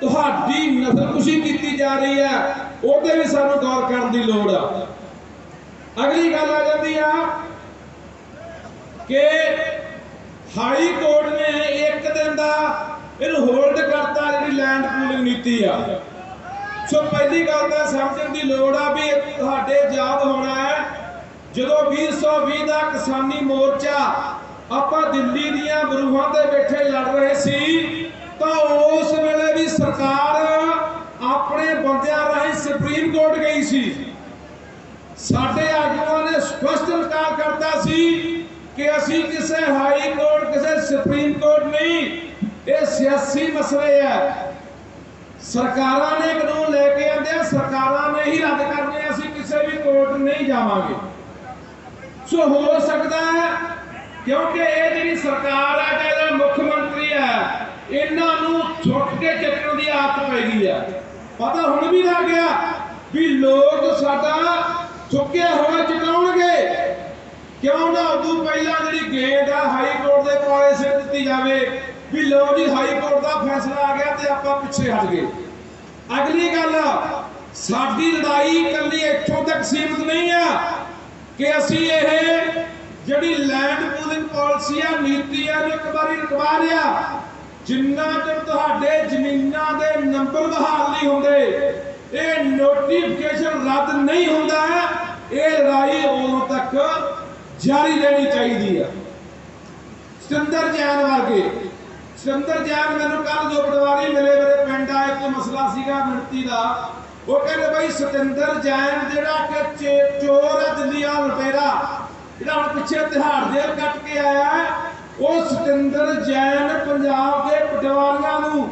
ਤੁਹਾਡੀ ਨਸਲਕੁਸ਼ੀ ਕੀਤੀ ਜਾ ਰਹੀ ਹੈ, ਉਹਦੇ ਵੀ ਸਾਨੂੰ ਗੌਰ ਕਰਨ ਦੀ ਲੋੜ ਆ। ਅਗਲੀ ਗੱਲ ਆ ਜਾਂਦੀ ਆ ਕਿ ਹਾਈ ਕੋਰਟ ਨੇ ਇੱਕ ਦਿਨ ਦਾ ਇਹਨੂੰ ਹੋਲਡ ਕਰਤਾ, ਜਿਹੜੀ ਲੈਂਡ ਪੂਲਿੰਗ ਨੀਤੀ ਆ। ਸੋ ਪਹਿਲੀ ਗੱਲ ਤਾਂ ਸਮਝਣ ਦੀ ਲੋੜ ਆ ਵੀ ਇਹ ਤੁਹਾਡੇ ਯਾਦ ਹੋਣਾ ਹੈ, ਜਦੋਂ 2020 ਦਾ ਕਿਸਾਨੀ ਮੋਰਚਾ ਆਪਾਂ ਦਿੱਲੀ ਦੀਆਂ ਬਰੂਹਾਂ ਤੇ ਬੈਠੇ ਲੜ ਰਹੇ ਸੀ, ਤਾਂ ਉਸ ਵੇਲੇ ਵੀ ਸਰਕਾਰ ਆਪਣੇ ਬੰਦਿਆਂ ਰਾਹੀਂ ਸੁਪਰੀਮ ਕੋਰਟ ਗਈ ਸੀ। ਸਾਡੇ ਆਗੂਆਂ ਨੇ ਸਪਸ਼ਟ ਇਨਕਾਰ ਕਰਤਾ ਸੀ ਕਿ ਅਸੀਂ ਕਿਸੇ ਹਾਈ ਕੋਰਟ, ਕਿਸੇ ਸੁਪਰੀਮ ਕੋਰਟ ਨਹੀਂ, ਇਹ ਸਿਆਸੀ ਮਸਲੇ ਹੈ ਸਰਕਾਰਾਂ ਨੇ ਕਾਨੂੰਨ ਲੈ ਕੇ ਆਂਦੇ ਆ, ਸਰਕਾਰਾਂ ਨੇ ਹੀ ਰੱਦ ਕਰਨੇ ਅਸੀਂ ਕਿਸੇ ਵੀ ਕੋਰਟ ਨਹੀਂ ਜਾਵਾਂਗੇ। ਸੋ ਹੋ ਸਕਦਾ ਹੈ ਕਿਉਂਕਿ ਇਹ ਜਿਹੜੀ ਸਰਕਾਰ ਹੈ ਜਾਂ ਇਹਦਾ ਮੁੱਖ ਮੰਤਰੀ ਹੈ ਇਹਨਾਂ ਨੂੰ ਛੁੱਟ ਕੇ ਚੱਕਣ ਦੀ ਆਦਤ ਪੈ ਗਈ ਹੈ ਪਤਾ ਹੁਣ ਵੀ ਲੱਗ ਗਿਆ ਵੀ ਲੋਕ ਸਾਡਾ ਚੁੱਕਿਆ ਹੋਇਆ ਚੁਕਾਉਣਗੇ। ਕਿਉਂ ਨਾ ਉਦੋਂ ਪਹਿਲਾਂ ਜਿਹੜੀ ਗੇਂਦ ਆ, ਹਾਈ ਕੋਰਟ ਦੇ ਪਾਲੇ ਸਿਰ ਦਿੱਤੀ ਜਾਵੇ, ਵੀ ਲੋ ਜੀ, ਹਾਈ ਕੋਰਟ ਦਾ ਫੈਸਲਾ ਆ ਗਿਆ ਤੇ ਆਪਾਂ ਪਿੱਛੇ ਹਟ ਗਏ। ਅਗਲੀ ਗੱਲ, ਸਾਡੀ ਲੜਾਈ ਇਕੱਲੀ ਇੱਥੋਂ ਤੱਕ ਸੀਮਿਤ ਨਹੀਂ ਆ ਕਿ ਅਸੀਂ ਇਹ ਜਿਹੜੀ ਲੈਂਡ ਪੂਲਿੰਗ ਪਾਲਿਸੀ ਆ, ਨੀਤੀ ਆ ਇੱਕ ਵਾਰੀ ਰਖਵਾ ਲਿਆ। ਜਿੰਨਾ ਚਿਰ ਤੁਹਾਡੇ ਜ਼ਮੀਨਾਂ ਦੇ ਨੰਬਰ ਬਹਾਲ ਨਹੀਂ ਹੁੰਦੇ, ਇਹ ਨੋਟੀਫਿਕੇਸ਼ਨ ਰੱਦ ਨਹੀਂ ਹੁੰਦਾ, ਇਹ ਲੜਾਈ ਉਦੋਂ ਤੱਕ ਜਾਰੀ ਰਹਿਣੀ ਚਾਹੀਦੀ ਆ। ਸਤਿੰਦਰ ਜੈਨ ਵਰਗੇ, ਸਤਿੰਦਰ ਜੈਨ ਮੈਨੂੰ ਕੱਲ ਜੋ ਪਟਵਾਰੀ ਮਿਲੇ ਮੇਰੇ ਪਿੰਡ ਆ, ਇੱਕ ਮਸਲਾ ਸੀਗਾ ਮਿਣਤੀ ਦਾ। ਉਹ ਕਹਿੰਦੇ ਬਈ ਸਤਿੰਦਰ ਜੈਨ ਜਿਹੜਾ ਕਿ ਚੋਰ ਹੈ ਦਿੱਲੀ ਆ ਲੁਟੇਰਾ ਜਿਹੜਾ ਹੁਣ ਪਿੱਛੇ ਤਿਹਾੜ ਜੇਲ੍ਹ ਕੱਟ ਕੇ ਆਇਆ ਉਹ ਸਤਿੰਦਰ ਜੈਨ ਪੰਜਾਬ ਦੇ ਪਟਵਾਰੀਆਂ ਨੂੰ,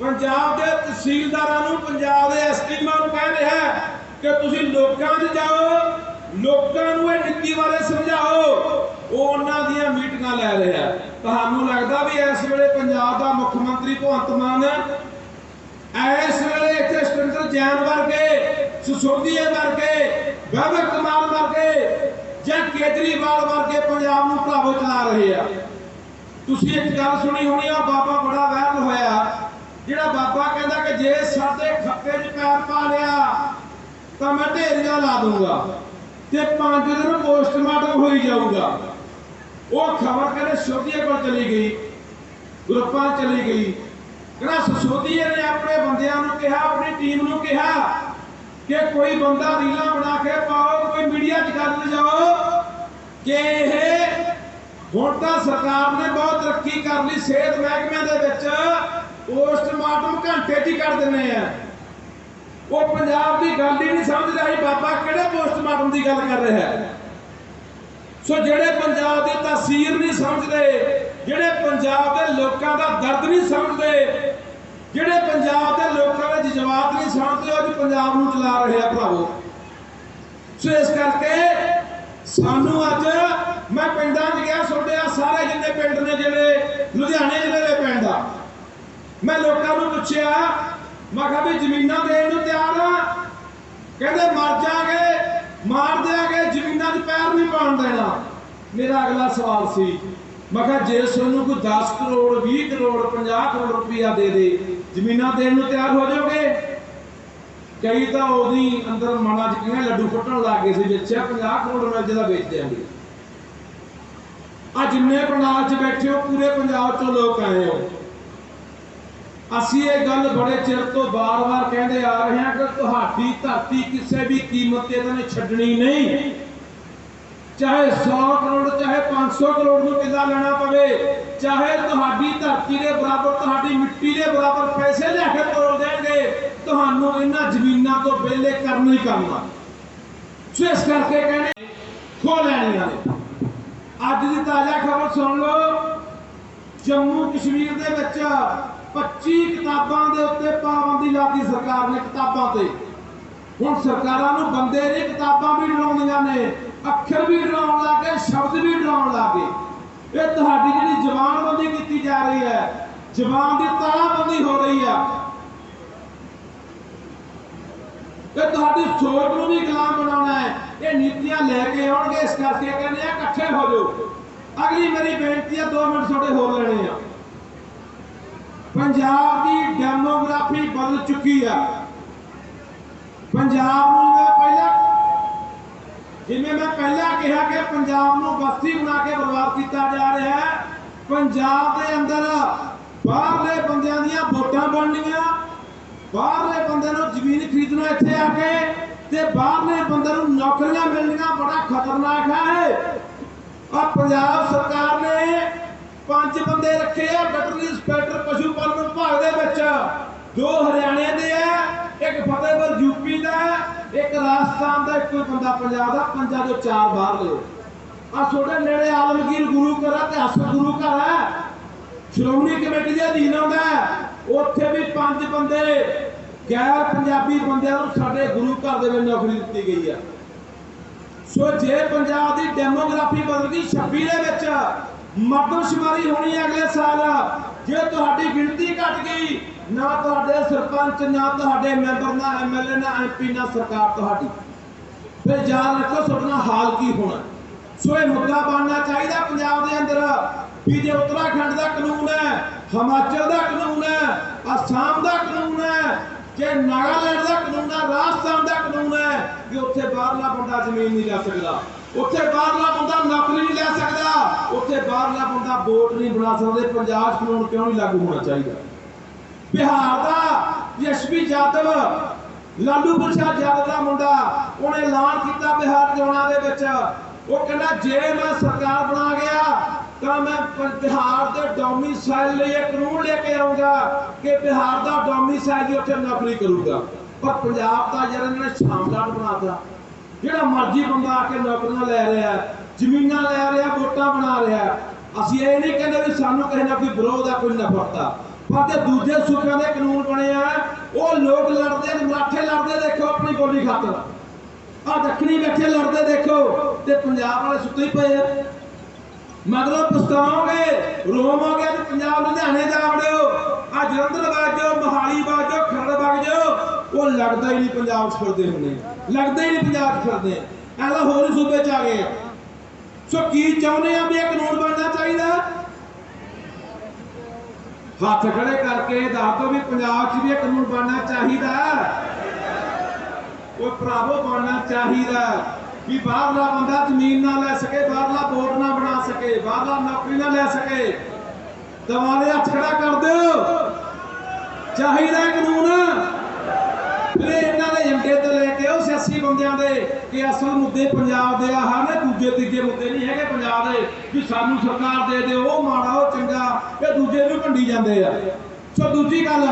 ਪੰਜਾਬ ਦੇ ਤਹਿਸੀਲਦਾਰਾਂ ਨੂੰ, ਪੰਜਾਬ ਦੇ ਐਸਟੀਮਾਂ ਨੂੰ ਕਹਿ ਰਿਹਾ ਕਿ ਤੁਸੀਂ ਲੋਕਾਂ 'ਚ ਜਾਓ, ਲੋਕਾਂ ਨੂੰ ਇਹ ਨੀਤੀ ਬਾਰੇ ਸਮਝਾਓ। ਉਹ ਉਹਨਾਂ ਦੀਆਂ ਮੀਟਿੰਗਾਂ ਲੈ ਰਿਹਾ ਤੁਹਾਨੂੰ ਲੱਗਦਾ ਵੀ ਇਸ ਵੇਲੇ ਪੰਜਾਬ ਦਾ ਮੁੱਖ ਮੰਤਰੀ ਭਗਵੰਤ ਮਾਨ ਇਸ ਵੇਲੇ ਇੱਥੇ ਸਤਿੰਦਰ ਜੈਨ ਵਰਗੇ ਸੁਸੋਦੀਏ ਵਰਗੇ ਬਾਬਾ ਕਮਾਲ ਵਰਗੇ ਜਾਂ ਕੇਜਰੀਵਾਲ ਵਰਗੇ ਪੰਜਾਬ ਨੂੰ ਭਰਾਵੋ ਚਲਾ ਰਹੇ ਆ। ਤੁਸੀਂ ਇੱਕ ਗੱਲ ਸੁਣੀ ਹੋਣੀ ਆ ਬਾਬਾ ਬੜਾ ਵਾਇਰਲ ਹੋਇਆ। ਜਿਹੜਾ ਬਾਬਾ ਕਹਿੰਦਾ ਕਿ ਜੇ ਸਾਡੇ ਖੱਤੇ 'ਚ ਪੈਰ ਪਾ ਲਿਆ, ਤਾਂ ਮੈਂ ਢੇਰੀਆਂ ਲਾ ਦੂੰਗਾ ਤੇ ਪੰਜ ਦਿਨ ਪੋਸਟਮਾਰਟਮ ਹੋਈ ਜਾਊਗਾ। ਉਹ ਖਬਰ ਕਹਿੰਦੇ ਸੋਧੀਏ ਕੋਲ ਚਲੀ ਗਈ, ਗਰੁੱਪਾਂ ਚਲੀ ਗਈ। ਕਹਿੰਦਾ ਸੋਧੀਏ ਨੇ ਆਪਣੇ ਬੰਦਿਆਂ ਨੂੰ ਕਿਹਾ, ਆਪਣੀ ਟੀਮ ਨੂੰ ਕਿਹਾ ਕਿ ਕੋਈ ਬੰਦਾ ਰੀਲਾਂ ਬਣਾ ਕੇ ਪਾਓ ਕੋਈ ਮੀਡੀਆ 'ਚ ਗੱਲ ਲਿਜਾਓ ਕਿ ਇਹ ਹੁਣ ਤਾਂ ਸਰਕਾਰ ਨੇ ਬਹੁਤ ਤਰੱਕੀ ਕਰ ਲਈ ਸਿਹਤ ਮਹਿਕਮੇ ਦੇ ਵਿੱਚ। ਪੋਸਟਮਾਰਟਮ ਘੰਟੇ 'ਚ ਹੀ ਕਰ ਦਿੰਦੇ ਆ। ਉਹ ਪੰਜਾਬ ਦੀ ਗੱਲ ਹੀ ਨਹੀਂ ਸਮਝ ਰਹੀ, ਬਾਬਾ ਕਿਹੜੇ ਪੋਸਟਮਾਰਟਮ ਦੀ ਗੱਲ ਕਰ ਰਿਹਾ ਹੈ? ਸੋ ਜਿਹੜੇ ਪੰਜਾਬ ਦੀ ਤਸਵੀਰ ਨਹੀਂ ਸਮਝਦੇ, ਜਿਹੜੇ ਪੰਜਾਬ ਦੇ ਲੋਕਾਂ ਦਾ ਦਰਦ ਨਹੀਂ ਸਮਝਦੇ, ਜਿਹੜੇ ਪੰਜਾਬ ਦੇ ਲੋਕਾਂ ਦੇ ਜਜ਼ਬਾਤ ਨਹੀਂ ਸਮਝਦੇ, ਉਹ ਅੱਜ ਪੰਜਾਬ ਨੂੰ ਚਲਾ ਰਹੇ ਆ ਭਰਾਵੋ। ਸੋ ਇਸ ਕਰਕੇ ਸਾਨੂੰ ਅੱਜ ਮੈਂ ਪਿੰਡਾਂ 'ਚ ਗਿਆ, ਤੁਹਾਡੇ ਆ ਸਾਰੇ ਜਿੰਨੇ ਪਿੰਡ ਨੇ ਜਿਹੜੇ, ਲੁਧਿਆਣੇ ਜ਼ਿਲ੍ਹੇ ਦੇ ਪਿੰਡ ਆ। ਮੈਂ ਲੋਕਾਂ ਨੂੰ ਪੁੱਛਿਆ, ਮੈਂ ਕਿਹਾ ਵੀ ਜ਼ਮੀਨਾਂ ਦੇਣ ਨੂੰ ਤਿਆਰ ਆ? ਕਹਿੰਦੇ ਮਰ ਜਾਗੇ, ਮਾਰ ਦਿਆਂਗੇ, ਜ਼ਮੀਨਾਂ 'ਚ ਪੈਰ ਨਹੀਂ ਪਾਉਣ ਦੇਣਾ। ਮੇਰਾ ਅਗਲਾ ਸਵਾਲ ਸੀ, ਮੈਂ ਕਿਹਾ ਜੇ ਤੁਹਾਨੂੰ ਕੋਈ 10 ਕਰੋੜ 20 ਕਰੋੜ 50 ਕਰੋੜ ਰੁਪਇਆ ਦੇ ਦੇ, ਜ਼ਮੀਨਾਂ ਦੇਣ ਨੂੰ ਤਿਆਰ ਹੋ ਜਾਓਗੇ? ਕਈ ਤਾਂ ਉਹਦੀ ਅੰਦਰ ਮਨਾਂ 'ਚ ਕਿਵੇਂ ਲੱਡੂ ਫੁੱਟਣ ਲੱਗ ਗਏ ਸੀ ਵੇਚਿਆ 50 ਕਰੋੜ ਨਾਲ ਜਿਹਦਾ ਵੇਚ ਦਿਆਂਗੇ ਆ ਜਿੰਨੇ ਪੰਡਾਲ 'ਚ ਬੈਠੇ ਹੋ, ਪੂਰੇ ਪੰਜਾਬ 'ਚੋਂ ਲੋਕ ਆਏ ਹੋ। ਅਸੀਂ ਇਹ ਗੱਲ ਬੜੇ ਚਿਰ ਤੋਂ ਬਾਰ-ਬਾਰ ਕਹਿੰਦੇ ਆ ਰਹੇ ਹਾਂ ਕਿ ਤੁਹਾਡੀ ਧਰਤੀ ਕਿਸੇ ਵੀ ਕੀਮਤ ਤੇ ਇਹਨਾਂ ਨੇ ਛੱਡਣੀ ਨਹੀਂ। ਚਾਹੇ 100 ਕਰੋੜ, ਚਾਹੇ 500 ਕਰੋੜ ਨੂੰ ਕਿੱਲਾ ਲੈਣਾ ਪਵੇ, ਚਾਹੇ ਤੁਹਾਡੀ ਧਰਤੀ ਦੇ ਬਰਾਬਰ, ਤੁਹਾਡੀ ਮਿੱਟੀ ਦੇ ਬਰਾਬਰ ਪੈਸੇ ਲੈ ਕੇ ਤੋਲ ਦੇਣਗੇ ਤੁਹਾਨੂੰ ਇਹਨਾਂ ਜ਼ਮੀਨਾਂ ਤੋਂ ਵਿਹਲੇ ਕਰਨਾ ਹੀ ਕਰਨਾ। ਸੋ ਇਸ ਕਰਕੇ ਕਹਿੰਦੇ ਖੋ ਲੈਣੀਆਂ ਨੇ ਅੱਜ ਦੀ ਤਾਜ਼ਾ ਖਬਰ ਸੁਣ ਲਓ। ਜੰਮੂ ਕਸ਼ਮੀਰ ਦੇ ਵਿੱਚ 25 ਕਿਤਾਬਾਂ ਦੇ ਉੱਤੇ ਪਾਬੰਦੀ ਲਾਤੀ ਸਰਕਾਰ ਨੇ ਕਿਤਾਬਾਂ ਤੇ। ਹੁਣ ਸਰਕਾਰਾਂ ਨੂੰ ਬੰਦੇ ਨੇ ਕਿਤਾਬਾਂ ਵੀ ਡਰਾਉਂਦੀਆਂ ਨੇ, ਅੱਖਰ ਵੀ ਡਰਾਉਣ ਲੱਗੇ, ਸ਼ਬਦ ਵੀ ਡਰਾਉਣ ਲੱਗੇ। ਇਹ ਤੁਹਾਡੀ ਜਿਹੜੀ ਜ਼ਬਾਨਬੰਦੀ ਕੀਤੀ ਜਾ ਰਹੀ ਹੈ, ਜ਼ਬਾਨ ਦੀ ਤਾਲਾਬੰਦੀ ਹੋ ਰਹੀ ਹੈ। ਇਹ ਤੁਹਾਡੀ ਸੋਚ ਨੂੰ ਵੀ ਗੁਲਾਮ ਬਣਾਉਣਾ ਹੈ। ਇਹ ਨੀਤੀਆਂ ਲੈ ਕੇ ਆਉਣਗੇ, ਇਸ ਕਰਕੇ ਕਹਿੰਦੇ ਆ, ਇਕੱਠੇ ਹੋ ਜਾਓ। ਅਗਲੀ ਮੇਰੀ ਬੇਨਤੀ ਆ 2 ਮਿੰਟ ਤੁਹਾਡੇ ਹੋਰ ਲੈਣੇ ਆ। ਪੰਜਾਬ ਦੀ ਡੈਮੋਗ੍ਰਾਫੀ ਬਦਲ ਚੁੱਕੀ ਆ। ਪੰਜਾਬ ਨੂੰ ਮੈਂ ਪਹਿਲਾਂ ਜਿਵੇਂ ਮੈਂ ਪਹਿਲਾਂ ਕਿਹਾ ਕਿ ਪੰਜਾਬ ਨੂੰ ਬਸਤੀ ਬਣਾ ਕੇ ਬਰਬਾਦ ਕੀਤਾ ਜਾ ਰਿਹਾ ਹੈ, ਪੰਜਾਬ ਦੇ ਅੰਦਰ ਬਾਹਰਲੇ ਬੰਦਿਆਂ ਦੀਆਂ ਵੋਟਾਂ ਬਣਨੀਆਂ ਬਾਹਰਲੇ ਬੰਦੇ ਨੂੰ ਜ਼ਮੀਨ ਖਰੀਦਣਾ ਇੱਥੇ ਆ ਕੇ ਤੇ ਬਾਹਰਲੇ ਬੰਦੇ ਨੂੰ ਨੌਕਰੀਆਂ ਮਿਲਣੀਆਂ ਬੜਾ ਖਤਰਨਾਕ ਹੈ। ਆ ਪੰਜਾਬ ਸਰਕਾਰ ਨੇ ਪੰਜ ਬੰਦੇ ਰੱਖੇ ਆ ਵੈਟਰਨਰੀ ਇੰਸਪੈਕਟਰ ਪਸ਼ੂ ਪਾਲਣ ਵਿਭਾਗ ਦੇ ਵਿੱਚ। ਦੋ ਹਰਿਆਣੇ ਦੇ ਆ, ਇੱਕ ਫਤਿਹਪੁਰ ਯੂਪੀ ਦਾ, ਇੱਕ ਰਾਜਸਥਾਨ ਦਾ, ਇੱਕ ਬੰਦਾ ਪੰਜਾਬ ਦਾ, ਪੰਜਾਂ ਤੋਂ ਚਾਰ ਬਾਹਰਲੇ। ਆ ਛੋਟੇ ਨੇੜੇ ਆਲਮਗੀਰ ਗੁਰੂ ਘਰ ਆ ਤੇ ਹਸਨ ਗੁਰੂ ਘਰ ਹੈ ਸ਼੍ਰੋਮਣੀ ਕਮੇਟੀ ਦੇ ਅਧੀਨ ਆਉਂਦਾ ਹੈ। ਉੱਥੇ ਵੀ ਪੰਜ ਬੰਦੇ ਗੈਰ ਪੰਜਾਬੀ ਬੰਦਿਆਂ ਨੂੰ ਸਾਡੇ ਗੁਰੂ ਘਰ ਦੇ ਵਿੱਚ ਨੌਕਰੀ ਦਿੱਤੀ ਗਈ ਆ। ਸੋ ਜੇ ਪੰਜਾਬ ਦੀ ਡੈਮੋਗ੍ਰਾਫੀ ਬਦਲ ਗਈ 26 ਦੇ ਵਿੱਚ ਮਰਦਮਸ਼ੁਮਾਰੀ ਹੋਣੀ ਹੈ ਅਗਲੇ ਸਾਲ, ਜੇ ਤੁਹਾਡੀ ਗਿਣਤੀ ਘਟ ਗਈ, ਨਾ ਤੁਹਾਡੇ ਸਰਪੰਚ, ਨਾ ਤੁਹਾਡੇ ਮੈਂਬਰ, ਨਾ ਐਮਐਲਏ ਨਾ ਐਮਪੀ ਨਾ ਸਰਕਾਰ ਤੁਹਾਡੀ। ਫਿਰ ਯਾਦ ਰੱਖੋ ਤੁਹਾਡਾ ਹਾਲ ਕੀ ਹੋਣਾ। ਸੋ ਇਹ ਮੁੱਦਾ ਬਣਨਾ ਚਾਹੀਦਾ ਪੰਜਾਬ ਦੇ ਅੰਦਰ ਵੀ ਜੇ ਉੱਤਰਾਖੰਡ ਦਾ ਕਾਨੂੰਨ ਹੈ ਹਿਮਾਚਲ ਦਾ ਕਾਨੂੰਨ ਹੈ, ਅਸਾਮ ਦਾ ਕਾਨੂੰਨ ਹੈ, ਜੇ ਨਾਗਾਲੈਂਡ ਦਾ ਕਾਨੂੰਨ ਹੈ, ਰਾਜਸਥਾਨ ਦਾ ਕਾਨੂੰਨ ਹੈ ਕਿ ਉੱਥੇ ਬਾਹਰਲਾ ਬੰਦਾ ਜ਼ਮੀਨ ਨਹੀਂ ਲੈ ਸਕਦਾ। ਉੱਥੇ ਬਾਹਰਲਾ ਬੰਦਾ ਨੌਕਰੀ ਨਹੀਂ ਲੈ ਸਕਦਾ। ਉੱਥੇ ਬਾਹਰਲਾ ਬੰਦਾ ਵੋਟ ਨਹੀਂ ਬਣਾ ਸਕਦਾ। ਪੰਜਾਬ ਕਾਨੂੰਨ ਕਿਉਂ ਨਹੀਂ ਲਾਗੂ ਹੋਣਾ ਚਾਹੀਦਾ? ਬਿਹਾਰ ਦਾ ਯਸ਼ਵੀ ਯਾਦਵ ਲਾਲੂ ਪ੍ਰਸਾਦ ਯਾਦਵ ਦਾ ਮੁੰਡਾ, ਉਹਨੇ ਐਲਾਨ ਕੀਤਾ ਬਿਹਾਰ ਚੋਣਾਂ ਦੇ ਵਿੱਚ। ਉਹ ਕਹਿੰਦਾ, ਜੇ ਮੈਂ ਸਰਕਾਰ ਬਣਾ ਗਿਆ ਤਾਂ ਮੈਂ ਬਿਹਾਰ ਦੇ ਡੋਮਿਸਾਈਲ ਲਈ ਇੱਕ ਕਾਨੂੰਨ ਲੈ ਕੇ ਆਉਂਗਾ ਕਿ ਬਿਹਾਰ ਦਾ ਡੋਮਿਸਾਈਲ ਹੀ ਉੱਥੇ ਨੌਕਰੀ ਕਰੂਗਾ। ਪਰ ਪੰਜਾਬ ਦਾ ਜਿਹੜਾ ਇਹਨਾਂ ਨੇ ਸ਼ਾਮਲਾਟ ਬਣਾਤਾ, ਜਿਹੜਾ ਮਰਜ਼ੀ ਬੰਦਾ ਆ ਕੇ ਨੌਕਰੀਆਂ ਲੈ ਰਿਹਾ, ਜ਼ਮੀਨਾਂ ਲੈ ਰਿਹਾ, ਵੋਟਾਂ ਬਣਾ ਰਿਹਾ, ਅਸੀਂ ਇਹ ਨਹੀਂ ਕਹਿੰਦੇ ਵੀ ਸਾਨੂੰ ਕਿਸੇ ਨਾਲ ਕੋਈ ਵਿਰੋਧ ਆ, ਕੋਈ ਨਫ਼ਰਤ ਆ ਪਰ ਜੇ ਦੂਜੇ ਸੂਬਿਆਂ ਦੇ ਕਾਨੂੰਨ ਉਹ ਲੋਕ ਲੜਦੇ ਨੇ, ਮਰਾਠੇ ਲੜਦੇ ਦੇਖੋ ਆਪਣੀ ਬੋਲੀ ਖਾਤਰ। ਆ ਦੱਖਣੀ ਬੈਠੇ ਲੜਦੇ ਦੇਖੋ, ਤੇ ਪੰਜਾਬ ਵਾਲੇ ਸੁੱਤੇ ਹੀ ਪਏ ਆ। ਮਗਰੋਂ ਪਛਤਾਓਗੇ, ਰੋਵੋਗੇ ਤੇ ਪੰਜਾਬ ਲੁਧਿਆਣੇ ਜਾ ਵੜਿਓ ਆ ਜਲੰਧਰ ਵਗ ਜਾਓ, ਮੋਹਾਲੀ ਖਰੜ ਵਗ ਉਹ ਲੱਗਦਾ ਹੀ ਨਹੀਂ ਪੰਜਾਬ 'ਚ ਫਿਰਦੇ ਹੁੰਦੇ ਲੱਗਦਾ ਹੀ ਨਹੀਂ ਪੰਜਾਬ 'ਚ ਫਿਰਦੇ ਐਲਾ ਹੋਰ ਸੂਬੇ 'ਚ ਆ ਗਏ। ਸੋ ਕੀ ਚਾਹੁੰਦੇ ਆ ਵੀ ਇਹ ਕਾਨੂੰਨ ਬਣਨਾ ਚਾਹੀਦਾ? ਹੱਥ ਖੜੇ ਕਰਕੇ ਦੱਸ ਦਿਓ ਵੀ ਪੰਜਾਬ 'ਚ ਵੀ ਇਹ ਕਾਨੂੰਨ ਬਣਨਾ ਚਾਹੀਦਾ। ਉਹ ਭਰਾਵੋ, ਬਣਨਾ ਚਾਹੀਦਾ। ਵੀ ਬਾਹਰਲਾ ਬੰਦਾ ਜ਼ਮੀਨ ਨਾ ਲੈ ਸਕੇ, ਬਾਹਰਲਾ ਬੋਰਡ ਨਾ ਬਣਾ ਸਕੇ, ਬਾਹਰਲਾ ਨੌਕਰੀ ਨਾ ਲੈ ਸਕੇ। ਦਵਾਲੇ ਹੱਥ ਖੜਾ ਕਰ ਦਿਓ। ਚਾਹੀਦਾ ਕਾਨੂੰਨ। ਫਿਰ ਇਹਨਾਂ ਦੇ ਏਜੰਡੇ ਤੇ ਲੈ ਕੇ ਉਹ ਸਿਆਸੀ ਬੰਦਿਆਂ ਦੇ ਕਿ ਅਸਲ ਮੁੱਦੇ ਪੰਜਾਬ ਦੇ ਆ ਹਨ, ਦੂਜੇ ਤੀਜੇ ਮੁੱਦੇ ਨਹੀਂ ਹੈਗੇ ਪੰਜਾਬ ਦੇ। ਵੀ ਸਾਨੂੰ ਸਰਕਾਰ ਦੇ ਦਿਓ, ਉਹ ਮਾੜਾ, ਉਹ ਚੰਗਾ ਇਹ ਦੂਜੇ ਨੂੰ ਭੰਡੀ ਜਾਂਦੇ ਆ। ਸੋ ਦੂਜੀ ਗੱਲ,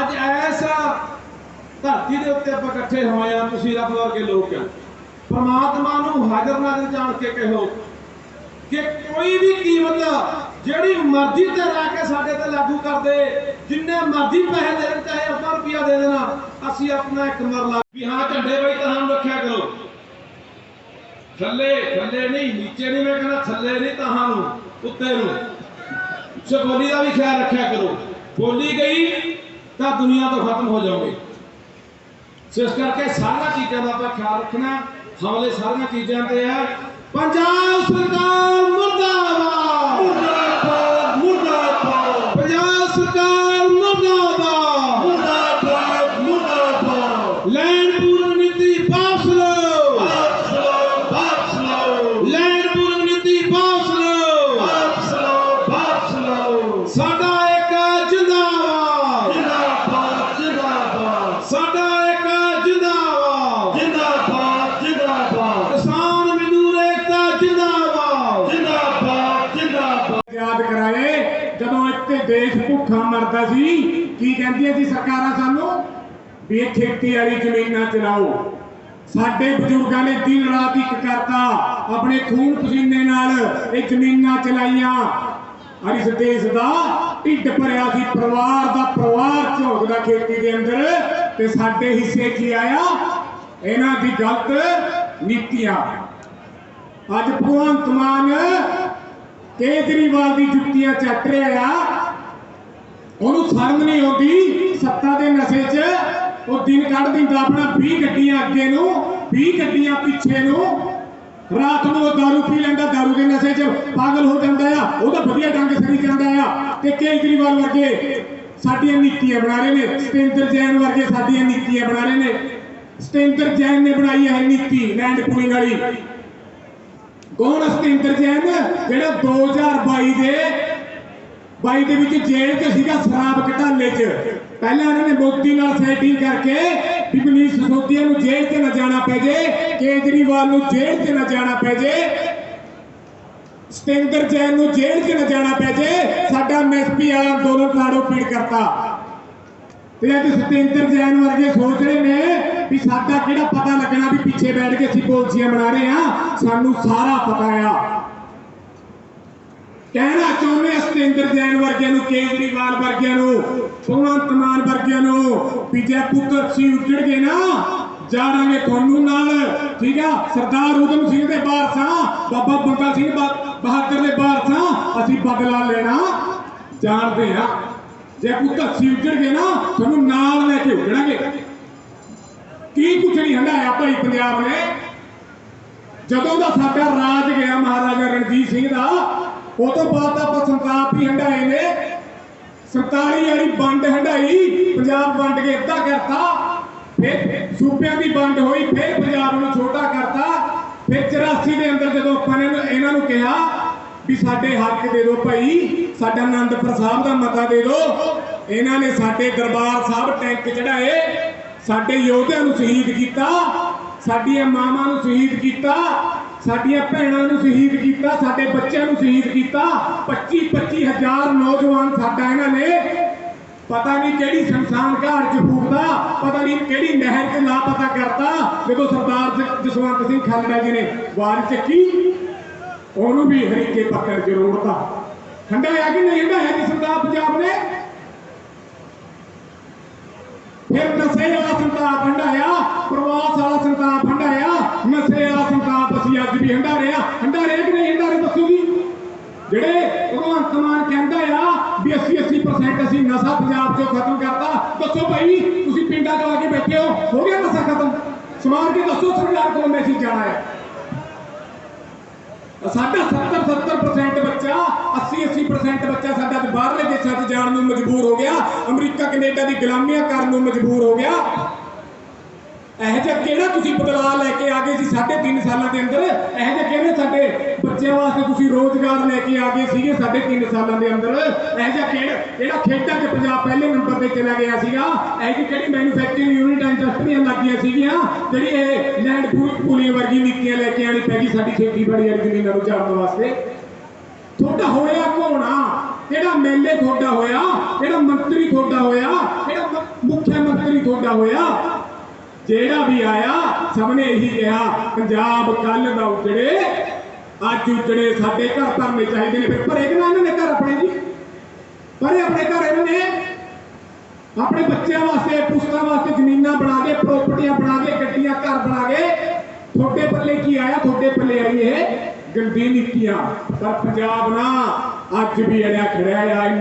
ਅੱਜ ਐਸ ਧਰਤੀ ਦੇ ਉੱਤੇ ਆਪਾਂ ਇਕੱਠੇ ਹੋਏ ਆ ਤੁਸੀਂ ਰੱਬ ਵਰਗੇ ਲੋਕ ਆ। ਪਰਮਾਤਮਾ ਨੂੰ ਹਾਜ਼ਰ ਨਾਜ਼ਰ ਜਾਣ ਕੇ ਕਹੋ ਕਿ ਕੋਈ ਵੀ ਕੀਮਤ ਜਿਹੜੀ ਮਰਜ਼ੀ ਤੇ ਰਹਿ ਕੇ ਸਾਡੇ ਤੇ ਲਾਗੂ ਕਰਦੇ ਜਿੰਨੇ ਮਰਜ਼ੀ ਪੈਸੇ ਦੇਣ, ਚਾਹੇ ਅੱਧਾ ਰੁਪਿਆ ਦੇ ਦੇਣਾ, ਅਸੀਂ ਆਪਣਾ ਇੱਕ ਮਰਲਾ ਵੀ ਹਾਂ, ਝੰਡੇ ਬਈ ਤਾਂ ਰੱਖਿਆ ਕਰੋ। ਥੱਲੇ ਥੱਲੇ ਨਹੀਂ, ਨੀਚੇ ਨਹੀਂ, ਮੈਂ ਕਹਿੰਦਾ ਥੱਲੇ ਨਹੀਂ ਤਾਂ ਨੂੰ, ਉੱਤੇ ਨੂੰ। ਸੋ ਬੋਲੀ ਦਾ ਵੀ ਖਿਆਲ ਰੱਖਿਆ ਕਰੋ। ਬੋਲੀ ਗਈ ਤਾਂ ਦੁਨੀਆ ਤੋਂ ਖਤਮ ਹੋ ਜਾਓਗੇ। ਇਸ ਕਰਕੇ ਸਾਰੀਆਂ ਚੀਜ਼ਾਂ ਦਾ ਆਪਾਂ ਖਿਆਲ ਰੱਖਣਾ। ਹਮਲੇ ਸਾਰੀਆਂ ਚੀਜ਼ਾਂ ਤੇ ਆ। ਪੰਜਾਬ ਸਰਕਾਰ ਮੁਰਦਾਬਾਦ! ਭੁੱਖਾ ਸੀ? ਕੀ ਕਹਿੰਦੀਆਂ ਸੀ ਸਰਕਾਰਾਂ ਸਾਨੂੰ? ਵੀ ਇਹ ਖੇਤੀ ਵਾਲੀ ਜ਼ਮੀਨਾਂ ਚਲਾਓ। ਸਾਡੇ ਬਜ਼ੁਰਗਾਂ ਨੇ ਦਿਨ ਰਾਤ ਇੱਕ ਕਰਤਾ। ਆਪਣੇ ਖੂਨ ਪਸੀਨੇ ਨਾਲ ਇਹ ਜ਼ਮੀਨਾਂ ਚਲਾਈਆਂ। ਔਰ ਇਸ ਦਾ ਢਿੱਡ ਭਰਿਆ ਸੀ। ਪਰਿਵਾਰ ਦਾ ਪਰਿਵਾਰ ਝੋਕਦਾ ਖੇਤੀ ਦੇ ਅੰਦਰ ਤੇ ਸਾਡੇ ਹਿੱਸੇ ਕੀ ਆਇਆ? ਇਹਨਾਂ ਦੀ ਗਲਤ ਨੀਤੀਆਂ। ਅੱਜ ਭਗਵੰਤ ਮਾਨ ਕੇਜਰੀਵਾਲ ਦੀ ਜੁੱਤੀਆਂ ਚੱਟ ਰਿਹਾ ਉਹਨੂੰ ਸ਼ਰਮ ਨਹੀਂ ਆਉਂਦੀ। ਸੱਤਾ ਦੇ ਨਸ਼ੇ 'ਚ ਉਹ ਦਿਨ ਕੱਢ ਦਿੰਦਾ ਆਪਣਾ 20 ਗੱਡੀਆਂ ਅੱਗੇ ਨੂੰ 20 ਗੱਡੀਆਂ ਪਿੱਛੇ ਨੂੰ। ਰਾਤ ਨੂੰ ਉਹ ਦਾਰੂ ਪੀ ਲੈਂਦਾ, ਦਾਰੂ ਦੇ ਨਸ਼ੇ 'ਚ ਪਾਗਲ ਹੋ ਜਾਂਦਾ ਆ। ਉਹਦਾ ਵਧੀਆ ਡੰਗ ਸਰੀ ਜਾਂਦਾ ਆ। ਤੇ ਕੇਜਰੀਵਾਲ ਵਰਗੇ ਸਾਡੀਆਂ ਨੀਤੀਆਂ ਬਣਾ ਰਹੇ ਨੇ। ਸਤਿੰਦਰ ਜੈਨ ਵਰਗੇ ਸਾਡੀਆਂ ਨੀਤੀਆਂ ਬਣਾ ਰਹੇ ਨੇ। ਸਤਿੰਦਰ ਜੈਨ ਨੇ ਬਣਾਈ ਹੈ ਨੀਤੀ, ਲੈਂਡ ਪੂਲਿੰਗ ਵਾਲੀ। ਕੌਣ ਹੈ ਸਤਿੰਦਰ ਜੈਨ? ਜਿਹੜਾ 2022 ਦੇ 22 ਦੇ ਵਿੱਚ ਜੇਲ੍ਹ 'ਚ ਸੀਗਾ ਸ਼ਰਾਬ ਘਟਾਲੇ 'ਚ। ਪਹਿਲਾਂ ਇਹਨਾਂ ਨੇ ਮੋਦੀ ਨਾਲ ਸੈਟਿੰਗ ਕਰਕੇ ਵੀ ਮਨੀਸ਼ ਨੂੰ ਜੇਲ੍ਹ 'ਚ ਨਾ ਜਾਣਾ ਪੈ ਜੇ, ਕੇਜਰੀਵਾਲ ਨੂੰ ਜੇਲ੍ਹ 'ਚ ਨਾ ਜਾਣਾ ਪੈ ਜੇ, ਸਤਿੰਦਰ ਜੈਨ ਨੂੰ ਜੇਲ੍ਹ 'ਚ ਨਾ ਜਾਣਾ ਪੈ ਜੇ, ਸਾਡਾ ਐਮਐਸਪੀ ਵਾਲਾ ਅੰਦੋਲਨ ਤਾੜੋ ਪੀੜ ਕਰਤਾ। ਤੇ ਅੱਜ ਸਤਿੰਦਰ ਜੈਨ ਵਰਗੇ ਸੋਚ ਰਹੇ ਨੇ ਵੀ ਸਾਡਾ ਕਿਹੜਾ ਪਤਾ ਲੱਗਣਾ ਵੀ ਪਿੱਛੇ ਬੈਠ ਕੇ ਅਸੀਂ ਪੋਲਸੀਆਂ ਬਣਾ ਰਹੇ ਆ ਸਾਨੂੰ ਸਾਰਾ ਪਤਾ ਆ। ਕਹਿਣਾ ਚਾਹੁੰਦੇ ਆ ਸਤਿੰਦਰ ਜੈਨ ਵਰਗਿਆਂ ਨੂੰ, ਕੇਜਰੀਵਾਲ ਵਰਗਿਆਂ ਨੂੰ ਭਗਵੰਤ ਮਾਨ ਵਰਗਿਆਂ ਨੂੰ, ਵੀ ਜੇ ਪੁੱਤ ਅਸੀਂ ਉੱਜੜ ਗਏ ਨਾ, ਜਾਣਾਂਗੇ ਤੁਹਾਨੂੰ ਨਾਲ। ਠੀਕ ਆ? ਸਰਦਾਰ ਉਦਮ ਸਿੰਘ ਦੇ ਵਾਰਸਾਂ ਬਾਬਾ ਬੰਦਾ ਸਿੰਘ ਬਹਾਦਰ ਦੇ ਵਾਰਸਾਂ ਅਸੀਂ ਬਦਲਾ ਲੈਣਾ। ਜਾਣਦੇ ਆ, ਜੇ ਪੁੱਤ ਅਸੀਂ ਉੱਜੜ ਗਏ ਨਾ, ਤੁਹਾਨੂੰ ਨਾਲ ਲੈ ਕੇ ਉੱਜੜਾਂਗੇ। ਕੀ ਕੁਛ ਨਹੀਂ ਹੰਡਾਇਆ ਭਾਈ ਪੰਜਾਬ ਨੇ? ਜਦੋਂ ਦਾ ਸਾਡਾ ਰਾਜ ਗਿਆ ਮਹਾਰਾਜਾ ਰਣਜੀਤ ਸਿੰਘ ਦਾ ਉਹ ਤੋਂ ਬਾਅਦ ਆਪਾਂ ਸੰਤਾਪ ਹੀ ਹੰਡਾਏ ਨੇ। 47 ਵਾਲੀ ਵੰਡ ਹੰਡਾਈ ਪੰਜਾਬ ਵੰਡ ਕੇ ਅੱਧਾ ਕਰਤਾ, ਫਿਰ ਸੂਬਿਆਂ ਦੀ ਵੰਡ ਹੋਈ, ਫਿਰ ਪੰਜਾਬ ਨੂੰ ਛੋਟਾ ਕਰਤਾ, ਫਿਰ 84 ਦੇ ਅੰਦਰ ਜਦੋਂ ਆਪਾਂ ਨੇ ਇਹਨਾਂ ਨੂੰ ਕਿਹਾ ਵੀ ਸਾਡੇ ਹੱਕ ਦੇ ਦਿਓ ਭਾਈ, ਸਾਡਾ ਆਨੰਦਪੁਰ ਸਾਹਿਬ ਦਾ ਮਤਾ ਦੇ ਦਿਓ। ਇਹਨਾਂ ਨੇ ਸਾਡੇ ਦਰਬਾਰ ਸਾਹਿਬ ਟੈਂਕ ਚੜਾਏ ਸਾਡੇ ਯੋਧਿਆਂ ਨੂੰ ਸ਼ਹੀਦ ਕੀਤਾ, ਸਾਡੀਆਂ ਮਾਵਾਂ ਨੂੰ ਸ਼ਹੀਦ ਕੀਤਾ ਸਾਡੀਆਂ ਭੈਣਾਂ ਨੂੰ ਸ਼ਹੀਦ ਕੀਤਾ, ਸਾਡੇ ਬੱਚਿਆਂ ਨੂੰ ਸ਼ਹੀਦ ਕੀਤਾ। 25 25 ਨੌਜਵਾਨ ਸਾਡਾ ਇਹਨਾਂ ਨੇ। ਪਤਾ ਨਹੀਂ ਕਿਹੜੀ ਸ਼ਮਸ਼ਾਨ ਘਾਟ 'ਚ ਫੂਕਦਾ, ਪਤਾ ਨਹੀਂ ਕਿਹੜੀ ਨਹਿਰ 'ਚ ਲਾਪਤਾ ਕਰਤਾ ਜਦੋਂ ਸਰਦਾਰ ਜ- ਜਸਵੰਤ ਸਿੰਘ ਖਾਲੜਾ ਜੀ ਨੇ ਵਾਰ ਚੱਕੀ। ਉਹਨੂੰ ਵੀ ਹਰੀਕੇ ਪੱਤਰ 'ਚ ਰੋੜਤਾ ਹੰਡਾਇਆ ਕਿ ਨਹੀਂ? ਹੰਡਾਇਆ ਜੀ ਸਰਦਾਰ ਪੰਜਾਬ ਨੇ? ਫਿਰ ਨਸ਼ੇ ਵਾਲਾ ਸੰਤਾਪ ਹੰਡਾਇਆ ਪ੍ਰਵਾਸ ਵਾਲਾ ਸੰਤਾਪ ਹੰਡਾਇਆ ਨਸ਼ੇ ਵਾਲਾ ਸੰਤਾਪ ਅਸੀਂ ਅੱਜ ਵੀ ਹੰਡਾ ਰਿਹਾ ਹੰਡਾ ਰਿਹਾ ਕਿ ਨਹੀਂ ਹੰਡਾ ਦੱਸੋ ਜੀ। ਜਿਹੜੇ ਭਗਵੰਤ ਮਾਨ ਕਹਿੰਦਾ ਆ ਵੀ 80 80% ਅਸੀਂ ਨਸ਼ਾ ਪੰਜਾਬ 'ਚੋਂ ਖਤਮ ਕਰਤਾ, ਦੱਸੋ ਭਾਈ, ਤੁਸੀਂ ਪਿੰਡਾਂ 'ਚ ਆ ਕੇ ਬੈਠੇ ਹੋ ਹੋ ਗਿਆ ਨਸ਼ਾ ਖਤਮ? ਸਮਾਰ ਕੇ ਦੱਸੋ, ਸਰਕਾਰ ਕੋਲ ਮੈਸੇਜ ਜਾਣਾ ਹੈ ਸਾਡਾ 70 70% ਬੱਚਾ 80 80% ਬੱਚਾ ਸਾਡਾ ਅੱਜ ਬਾਹਰਲੇ ਦੇਸ਼ਾਂ 'ਚ ਜਾਣ ਨੂੰ ਮਜਬੂਰ ਹੋ ਗਿਆ। ਅਮਰੀਕਾ, ਕੈਨੇਡਾ ਦੀ ਗੁਲਾਮੀਆਂ ਕਰਨ ਨੂੰ ਮਜਬੂਰ ਹੋ ਗਿਆ। ਇਹ ਜਿਹਾ ਕਿਹੜਾ ਤੁਸੀਂ ਬਦਲਾਅ ਲੈ ਕੇ ਆ ਗਏ ਸੀ ਸਾਢੇ ਤਿੰਨ ਸਾਲਾਂ ਦੇ ਅੰਦਰ? ਇਹ ਜਿਹਾ ਕਿਹੜੇ ਸਾਡੇ ਬੱਚਿਆਂ ਵਾਸਤੇ ਤੁਸੀਂ ਰੋਜ਼ਗਾਰ ਲੈ ਕੇ ਆ ਗਏ ਸੀਗੇ ਸਾਢੇ ਤਿੰਨ ਸਾਲਾਂ ਦੇ ਅੰਦਰ? ਇਹ ਜਿਹਾ ਕਿਹੜਾ ਜਿਹੜਾ ਖੇਡਾਂ 'ਚ ਪੰਜਾਬ ਪਹਿਲੇ ਨੰਬਰ ਤੇ ਚਲਾ ਗਿਆ ਸੀਗਾ, ਇਹ ਜਿਹੀ ਕਿਹੜੀ ਮੈਨੂਫੈਕਚਰਿੰਗ ਯੂਨਿਟ ਇੰਡਸਟਰੀਆਂ ਲੱਗੀਆਂ ਸੀਗੀਆਂ, ਜਿਹੜੀ ਇਹ ਲੈਂਡ ਪੂਲੀਆਂ ਵਰਗੀ ਨੀਤੀਆਂ ਲੈ ਕੇ ਆਣੀ ਪੈ ਗਈ ਸਾਡੀ ਖੇਤੀਬਾੜੀ ਵਾਲੀ ਜ਼ਮੀਨਾਂ ਨੂੰ ਜਾਣਨ ਵਾਸਤੇ। ਤੁਹਾਡਾ ਹੋਇਆ ਘੋਣਾ ਕਿਹੜਾ ਮੇਲੇ ਤੁਹਾਡਾ ਹੋਇਆ? ਕਿਹੜਾ ਮੰਤਰੀ ਤੁਹਾਡਾ ਹੋਇਆ? ਕਿਹੜਾ ਮੁੱਖ ਮੰਤਰੀ ਤੁਹਾਡਾ ਹੋਇਆ? ਜਿਹੜਾ ਵੀ ਆਇਆ, ਸਭ ਨੇ ਇਹੀ ਕਿਹਾ, ਪੰਜਾਬ ਕੱਲ ਦਾ ਉਜੜੇ ਅੱਜ ਉਜੜੇ ਸਾਡੇ ਘਰ ਭਰਨੇ ਚਾਹੀਦੇ ਨੇ। ਫਿਰ ਭਰੇ ਕਿ ਇਹਨਾਂ ਨੇ ਘਰ ਆਪਣੇ ਜੀ? ਭਰੇ ਆਪਣੇ ਘਰ ਇਹਨਾਂ ਨੇ। ਆਪਣੇ ਬੱਚਿਆਂ ਵਾਸਤੇ ਪੁਸਤਾਂ ਵਾਸਤੇ ਜ਼ਮੀਨਾਂ ਬਣਾ ਕੇ ਪ੍ਰਾਪਰਟੀਆਂ ਬਣਾ ਕੇ, ਗੱਡੀਆਂ, ਘਰ ਬਣਾ ਕੇ। ਤੁਹਾਡੇ ਪੱਲੇ ਕੀ ਆਇਆ? ਤੁਹਾਡੇ ਪੱਲੇ ਆਈ ਇਹ ਗੰਦੀ ਨੀਤੀਆਂ। ਪਰ ਪੰਜਾਬ ਨਾ ਅੱਜ ਵੀ ਅੜਿਆ ਖੜਿਆ ਆ।